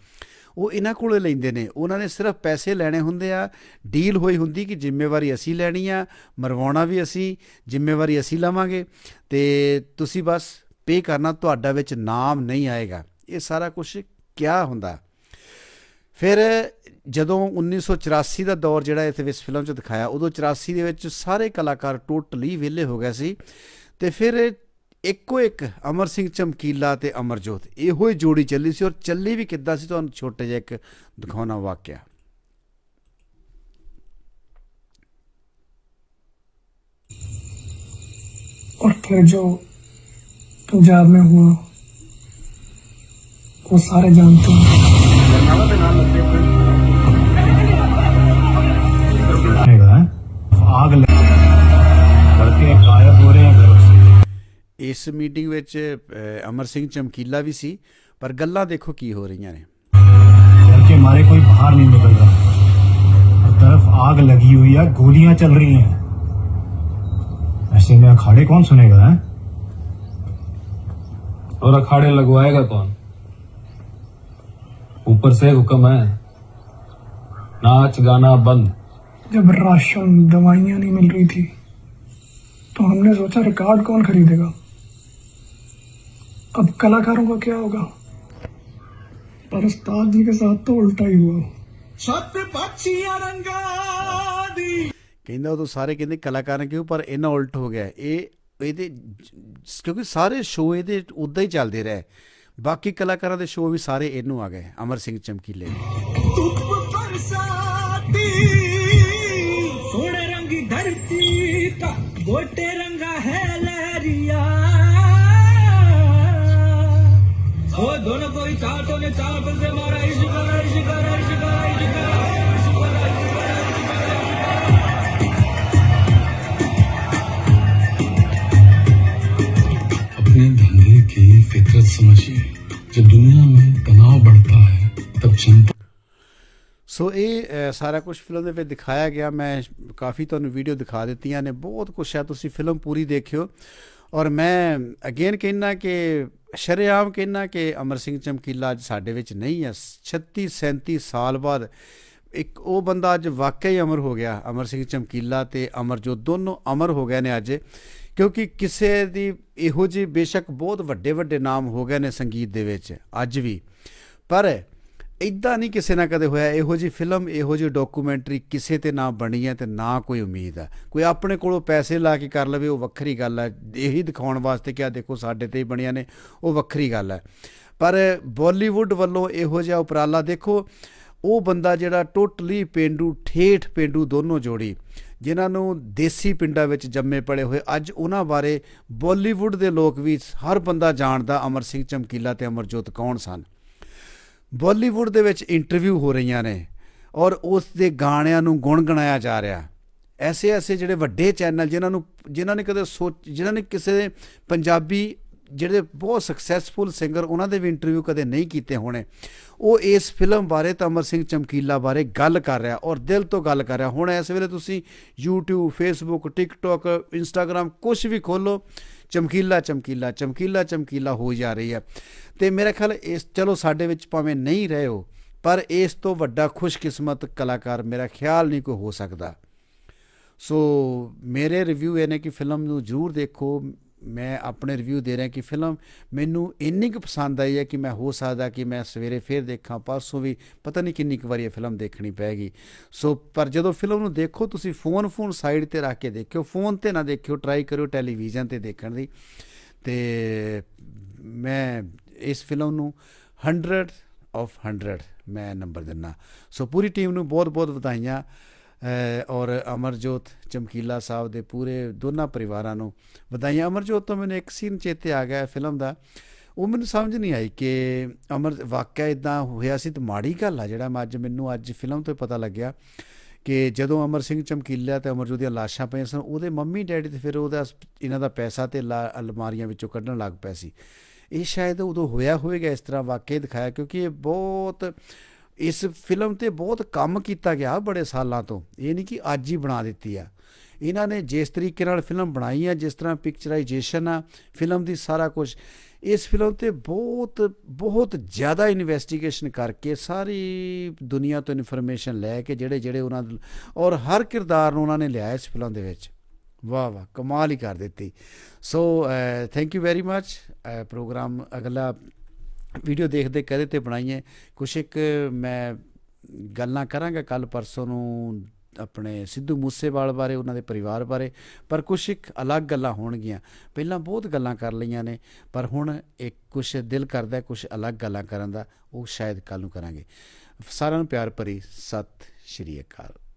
ਉਹ ਇਹਨਾਂ ਕੋਲੇ ਲੈਂਦੇ ਨੇ। ਉਹਨਾਂ ਨੇ ਸਿਰਫ ਪੈਸੇ ਲੈਣੇ ਹੁੰਦੇ ਆ। ਡੀਲ ਹੋਈ ਹੁੰਦੀ ਕਿ ਜ਼ਿੰਮੇਵਾਰੀ ਅਸੀਂ ਲੈਣੀ ਆ, ਮਰਵਾਉਣਾ ਵੀ ਅਸੀਂ, ਜ਼ਿੰਮੇਵਾਰੀ ਅਸੀਂ ਲਵਾਂਗੇ। ਤੇ ਤੁਸੀਂ ਬਸ ਪੇ ਕਰਨਾ, ਤੁਹਾਡਾ ਵਿੱਚ ਨਾਮ ਨਹੀਂ ਆਏਗਾ। ਇਹ ਸਾਰਾ ਕੁਝ ਕਿਆ ਹੁੰਦਾ? ਫਿਰ ਜਦੋਂ 1984 ਦਾ ਦੌਰ ਜਿਹੜਾ ਇਸ ਵਿੱਚ ਫਿਲਮ 'ਚ ਦਿਖਾਇਆ, ਉਦੋਂ 84 ਦੇ ਵਿੱਚ ਸਾਰੇ ਕਲਾਕਾਰ ਟੋਟਲੀ ਵਿਹਲੇ ਹੋ ਗਏ ਸੀ। ਤੇ ਫਿਰ ਇੱਕੋ ਇੱਕ ਅਮਰ ਸਿੰਘ ਚਮਕੀਲਾ ਤੇ ਅਮਰਜੋਤ ਇਹੋ ਹੀ ਜੋੜੀ ਚੱਲੀ ਸੀ ਔਰ ਚੱਲੀ ਵੀ ਕਿੱਦਾਂ ਸੀ ਤੁਹਾਨੂੰ ਛੋਟੇ ਜਿਹਾ ਇੱਕ ਦਿਖਾਉਣਾ ਵਾਕਿਆ। और फिर जो पंजाब में हुआ वो सारे जानते हैं आग ਇਸ ਮੀਟਿੰਗ ਵਿੱਚ ਅ, ਅਮਰ ਸਿੰਘ ਚਮਕੀਲਾ ਵੀ ਸੀ ਪਰ ਗੱਲਾਂ ਦੇਖੋ ਕੀ ਹੋ ਰਹੀਆਂ ਨੇ घर के मारे कोई बाहर नहीं निकल रहा हर तरफ आग लगी हुई है गोलियां चल रही हैं ऐसे में अखाड़े कौन सुनेगा है और अखाड़े लगवाएगा कौन ऊपर से हुक्म है नाच गाना बंद जब राशन दवाइयाँ नहीं मिल रही थी तो हमने सोचा रिकॉर्ड कौन खरीदेगा अब कलाकारों का क्या होगा पर उस्ताद जी के साथ तो उल्टा ही हुआ ਕਹਿੰਦਾ ਉਦੋਂ ਸਾਰੇ ਕਹਿੰਦੇ ਕਲਾਕਾਰਾਂ ਕਿਉਂ ਪਰ ਇਹਨਾਂ ਉਲਟ ਹੋ ਗਿਆ ਇਹ ਇਹਦੇ ਜ- ਕਿਉਂਕਿ ਸਾਰੇ ਸ਼ੋਅ ਇਹਦੇ ਉਦਾਂ ਹੀ ਚੱਲਦੇ ਰਹੇ ਬਾਕੀ ਕਲਾਕਾਰਾਂ ਦੇ ਸ਼ੋਅ ਵੀ ਸਾਰੇ ਇਹਨੂੰ ਆ ਗਏ ਅਮਰ ਸਿੰਘ ਚਮਕੀਲੇ चाटों ने चार बल से मारा इश्क करा इश्क करा इश्क करा इश्क करा इश्क करा अपने धंधे की फितरत समझिए जब दुनिया में तनाव बढ़ता है तब चिंता ਸੋ ਇਹ ਅ, ਸਾਰਾ ਕੁਝ ਫਿਲਮ ਦੇ ਵਿੱਚ ਦਿਖਾਇਆ ਗਿਆ ਮੈਂ ਕਾਫੀ ਤੁਹਾਨੂੰ ਵੀਡੀਓ ਦਿਖਾ ਦਿੱਤੀਆਂ ਨੇ ਬਹੁਤ ਕੁਝ ਹੈ ਤੁਸੀਂ ਫਿਲਮ ਪੂਰੀ ਦੇਖਿਓ ਔਰ ਮੈਂ ਅਗੇਨ ਕਹਿਣਾ ਕਿ, ਸ਼ਰੇਆਮ ਕਹਿਣਾ ਕਿ ਅਮਰ ਸਿੰਘ ਚਮਕੀਲਾ ਅੱਜ ਸਾਡੇ ਵਿੱਚ ਨਹੀਂ ਹੈ। 36 37 ਸਾਲ ਬਾਅਦ ਇੱਕ ਉਹ ਬੰਦਾ ਅੱਜ ਵਾਕਈ ਹੀ ਅਮਰ ਹੋ ਗਿਆ, ਅਮਰ ਸਿੰਘ ਚਮਕੀਲਾ ਤੇ ਅਮਰਜੋਤ ਦੋਨੋਂ ਅਮਰ ਹੋ ਗਏ ਨੇ ਅੱਜ। ਕਿਉਂਕਿ ਕਿਸੇ ਦੀ ਇਹੋ ਜਿਹੀ ਬੇਸ਼ੱਕ ਬਹੁਤ ਵੱਡੇ ਵੱਡੇ ਨਾਮ ਹੋ ਗਏ ਨੇ ਸੰਗੀਤ ਦੇ ਵਿੱਚ, ਅੱਜ ਵੀ। ਪਰ ਇਦਾਂ ਨਹੀਂ ਕਿਸੇ ਨਾ ਕਦੇ ਹੋਇਆ, ਇਹੋ ਜੀ ਫਿਲਮ ਇਹੋ ਜੀ ਡਾਕੂਮੈਂਟਰੀ ਕਿਸੇ ਤੇ ਨਾ ਬਣੀ ਹੈ ਤੇ ਨਾ ਕੋਈ ਉਮੀਦ ਹੈ। ਕੋਈ ਆਪਣੇ ਕੋਲੋਂ ਪੈਸੇ ਲਾ ਕੇ ਕਰ ਲਵੇ, ਉਹ ਵੱਖਰੀ ਗੱਲ ਹੈ। ਇਹੀ ਦਿਖਾਉਣ ਵਾਸਤੇ ਕਿ ਆ ਦੇਖੋ ਸਾਡੇ ਤੇ ਹੀ ਬਣੀਆਂ ਨੇ, ਉਹ ਵੱਖਰੀ ਗੱਲ ਹੈ। ਪਰ ਬਾਲੀਵੁੱਡ ਵੱਲੋਂ ਇਹੋ ਜਿਹਾ ਉਪਰਾਲਾ ਦੇਖੋ, ਉਹ ਬੰਦਾ ਜਿਹੜਾ ਟੋਟਲੀ ਪਿੰਡੂ, ਠੇਠ ਪਿੰਡੂ ਦੋਨੋਂ ਜੋੜੀ, ਜਿਨ੍ਹਾਂ ਨੂੰ ਦੇਸੀ ਪਿੰਡਾਂ ਵਿੱਚ ਜੰਮੇ ਪੜੇ ਹੋਏ, ਅੱਜ ਉਹਨਾਂ ਬਾਰੇ ਬਾਲੀਵੁੱਡ ਦੇ ਲੋਕ ਵੀ ਹਰ ਬੰਦਾ ਜਾਣਦਾ, ਅਮਰ ਸਿੰਘ ਚਮਕੀਲਾ ਤੇ ਅਮਰਜੋਤ ਕੌਣ ਸਨ? ਬਾਲੀਵੁੱਡ ਦੇ ਵਿੱਚ ਇੰਟਰਵਿਊ ਹੋ ਰਹੀਆਂ ਨੇ ਔਰ ਉਸ ਦੇ ਗਾਣਿਆਂ ਨੂੰ ਗੁਣਗੁਣਾਇਆ ਜਾ ਰਿਹਾ। ਐਸੇ ਐਸੇ ਜਿਹੜੇ ਵੱਡੇ ਚੈਨਲ ਜਿਨ੍ਹਾਂ ਨੂੰ, ਜਿਨ੍ਹਾਂ ਨੇ ਕਦੇ ਸੋਚ, ਜਿਨ੍ਹਾਂ ਨੇ ਕਿਸੇ ਪੰਜਾਬੀ ਜਿਹੜੇ ਬਹੁਤ ਸਕਸੈਸਫੁਲ ਸਿੰਗਰ ਉਹਨਾਂ ਦੇ ਵੀ ਇੰਟਰਵਿਊ ਕਦੇ ਨਹੀਂ ਕੀਤੇ ਹੋਣੇ। ਉਹ ਇਸ ਫਿਲਮ ਬਾਰੇ ਤਾਂ ਅਮਰ ਸਿੰਘ ਚਮਕੀਲਾ ਬਾਰੇ ਗੱਲ ਕਰ ਰਿਹਾ ਔਰ ਦਿਲ ਤੋਂ ਗੱਲ ਕਰ ਰਿਹਾ। ਹੁਣ ਇਸ ਵੇਲੇ ਤੁਸੀਂ YouTube, Facebook, TikTok, Instagram ਕੁਝ ਵੀ ਖੋਲੋ ਚਮਕੀਲਾ ਚਮਕੀਲਾ ਚਮਕੀਲਾ ਚਮਕੀਲਾ ਹੋ ਜਾ ਰਹੀ ਹੈ। ਤੇ ਮੇਰਾ ਖਿਆਲ ਇਸ, ਚਲੋ ਸਾਡੇ ਵਿੱਚ ਭਾਵੇਂ ਨਹੀਂ ਰਹੇ ਹੋ, ਪਰ ਇਸ ਤੋਂ ਵੱਡਾ ਖੁਸ਼ਕਿਸਮਤ ਕਲਾਕਾਰ ਮੇਰਾ ਖਿਆਲ ਨਹੀਂ ਕੋਈ ਹੋ ਸਕਦਾ। ਸੋ ਮੇਰੇ ਰਿਵਿਊ ਇਹ ਨੇ ਕਿ ਫਿਲਮ ਨੂੰ ਜ਼ਰੂਰ ਦੇਖੋ ਮੈਂ ਆਪਣੇ ਰਿਵਿਊ ਦੇ ਰਿਹਾ ਕਿ ਫਿਲਮ ਮੈਨੂੰ ਇੰਨੀ ਕੁ ਪਸੰਦ ਆਈ ਹੈ ਕਿ ਮੈਂ ਹੋ ਸਕਦਾ ਕਿ ਮੈਂ ਸਵੇਰੇ ਫੇਰ ਦੇਖਾਂ, ਪਰਸੋਂ ਵੀ, ਪਤਾ ਨਹੀਂ ਕਿੰਨੀ ਕੁ ਵਾਰੀ ਇਹ ਫਿਲਮ ਦੇਖਣੀ ਪੈਗੀ। ਸੋ, ਪਰ ਜਦੋਂ ਫਿਲਮ ਨੂੰ ਦੇਖੋ, ਤੁਸੀਂ ਫੋਨ ਫੋਨ ਸਾਈਡ ਤੇ ਰੱਖ ਕੇ ਦੇਖਿਓ ਫੋਨ ਤੇ ਨਾ ਦੇਖਿਓ ਟਰਾਈ ਕਰਿਓ ਟੈਲੀਵਿਜ਼ਨ ਤੇ ਦੇਖਣ ਦੀ। ਤੇ ਮੈਂ ਇਸ ਫਿਲਮ ਨੂੰ 100 ਆਫ 100 ਮੈਂ ਨੰਬਰ ਦਿੰਨਾ। ਸੋ, ਪੂਰੀ ਟੀਮ ਨੂੰ ਬਹੁਤ ਬਹੁਤ ਵਧਾਈਆਂ। ਔਰ ਅਮਰਜੋਤ ਚਮਕੀਲਾ ਸਾਹਿਬ ਦੇ ਪੂਰੇ ਦੋਨਾਂ ਪਰਿਵਾਰਾਂ ਨੂੰ ਵਧਾਈਆਂ। ਅਮਰਜੋਤ ਤੋਂ ਮੈਨੂੰ ਇੱਕ ਸੀਨ ਚੇਤੇ ਆ ਗਿਆ ਫਿਲਮ ਦਾ। ਉਹ ਮੈਨੂੰ ਸਮਝ ਨਹੀਂ ਆਈ ਕਿ ਅਮਰ ਵਾਕਿਆ ਇਦਾਂ ਹੋਇਆ ਸੀ ਤੇ ਮਾੜੀ ਗੱਲ ਆ ਜਿਹੜਾ ਮੈਂ ਅੱਜ ਮੈਨੂੰ ਅੱਜ ਫਿਲਮ ਤੋਂ ਪਤਾ ਲੱਗਿਆ ਕਿ ਜਦੋਂ ਅਮਰ ਸਿੰਘ ਚਮਕੀਲਾ ਤੇ ਅਮਰਜੋਤ ਦੀਆਂ ਲਾਸ਼ਾਂ ਪਈਆਂ ਸਨ, ਉਹਦੇ ਮੰਮੀ ਡੈਡੀ ਤੇ ਫਿਰ ਉਹਦਾ ਇਹਨਾਂ ਦਾ ਪੈਸਾ ਤੇ ਲਾ- ਅਲਮਾਰੀਆਂ ਵਿੱਚੋਂ ਕੱਢਣ ਲੱਗ ਪਏ ਸੀ। ਇਹ ਸ਼ਾਇਦ ਉਦੋਂ ਹੋਇਆ ਹੋਵੇਗਾ ਇਸ ਤਰ੍ਹਾਂ ਵਾਕਿਆ ਦਿਖਾਇਆ ਕਿਉਂਕਿ ਇਹ ਬਹੁਤ ਇਸ ਫਿਲਮ ਤੇ ਬਹੁਤ ਕੰਮ ਕੀਤਾ ਗਿਆ ਬੜੇ ਸਾਲਾਂ ਤੋਂ। ਇਹ ਨਹੀਂ ਕਿ ਅੱਜ ਹੀ ਬਣਾ ਦਿੱਤੀ ਆ। ਇਹਨਾਂ ਨੇ ਜਿਸ ਤਰੀਕੇ ਨਾਲ ਫਿਲਮ ਬਣਾਈ ਆ, ਜਿਸ ਤਰ੍ਹਾਂ ਪਿਕਚਰਾਈਜੇਸ਼ਨ ਆ, ਫਿਲਮ ਦੀ ਸਾਰਾ ਕੁਝ ਇਸ ਫਿਲਮ ਤੇ ਬਹੁਤ ਬਹੁਤ ਜ਼ਿਆਦਾ ਇਨਵੈਸਟੀਗੇਸ਼ਨ ਕਰਕੇ ਸਾਰੀ ਦੁਨੀਆ ਤੋਂ ਇਨਫੋਰਮੇਸ਼ਨ ਲੈ ਕੇ ਜਿਹੜੇ ਜਿਹੜੇ ਉਹਨਾਂ ਔਰ ਹਰ ਕਿਰਦਾਰ ਨੂੰ ਉਹਨਾਂ ਨੇ ਲਿਆ ਇਸ ਫਿਲਮ ਦੇ ਵਿੱਚ। ਵਾਹ ਵਾਹ, ਕਮਾਲ ਹੀ ਕਰ ਦਿੱਤੀ। So thank you very much programme ਅਗਲਾ ਵੀਡੀਓ ਦੇਖਦੇ ਕਦੇ ਤੇ ਬਣਾਈਏ। ਕੁਛ ਇੱਕ ਮੈਂ ਗੱਲਾਂ ਕਰਾਂਗਾ ਕੱਲ ਪਰਸੋਂ ਨੂੰ ਆਪਣੇ ਸਿੱਧੂ ਮੂਸੇਵਾਲ ਬਾਰੇ, ਉਹਨਾਂ ਦੇ ਪਰਿਵਾਰ ਬਾਰੇ, ਪਰ ਕੁਛ ਇੱਕ ਅਲੱਗ ਗੱਲਾਂ ਹੋਣਗੀਆਂ। ਪਹਿਲਾਂ ਬਹੁਤ ਗੱਲਾਂ ਕਰ ਲਈਆਂ ਨੇ, ਪਰ ਹੁਣ ਇੱਕ ਕੁਛ ਦਿਲ ਕਰਦਾ, ਕੁਛ ਅਲੱਗ ਗੱਲਾਂ ਕਰਨ ਦਾ, ਉਹ ਸ਼ਾਇਦ ਕੱਲ ਨੂੰ ਕਰਾਂਗੇ। ਸਾਰਿਆਂ ਨੂੰ ਪਿਆਰ ਭਰੀ, ਸਤਿ ਸ਼੍ਰੀ ਅਕਾਲ।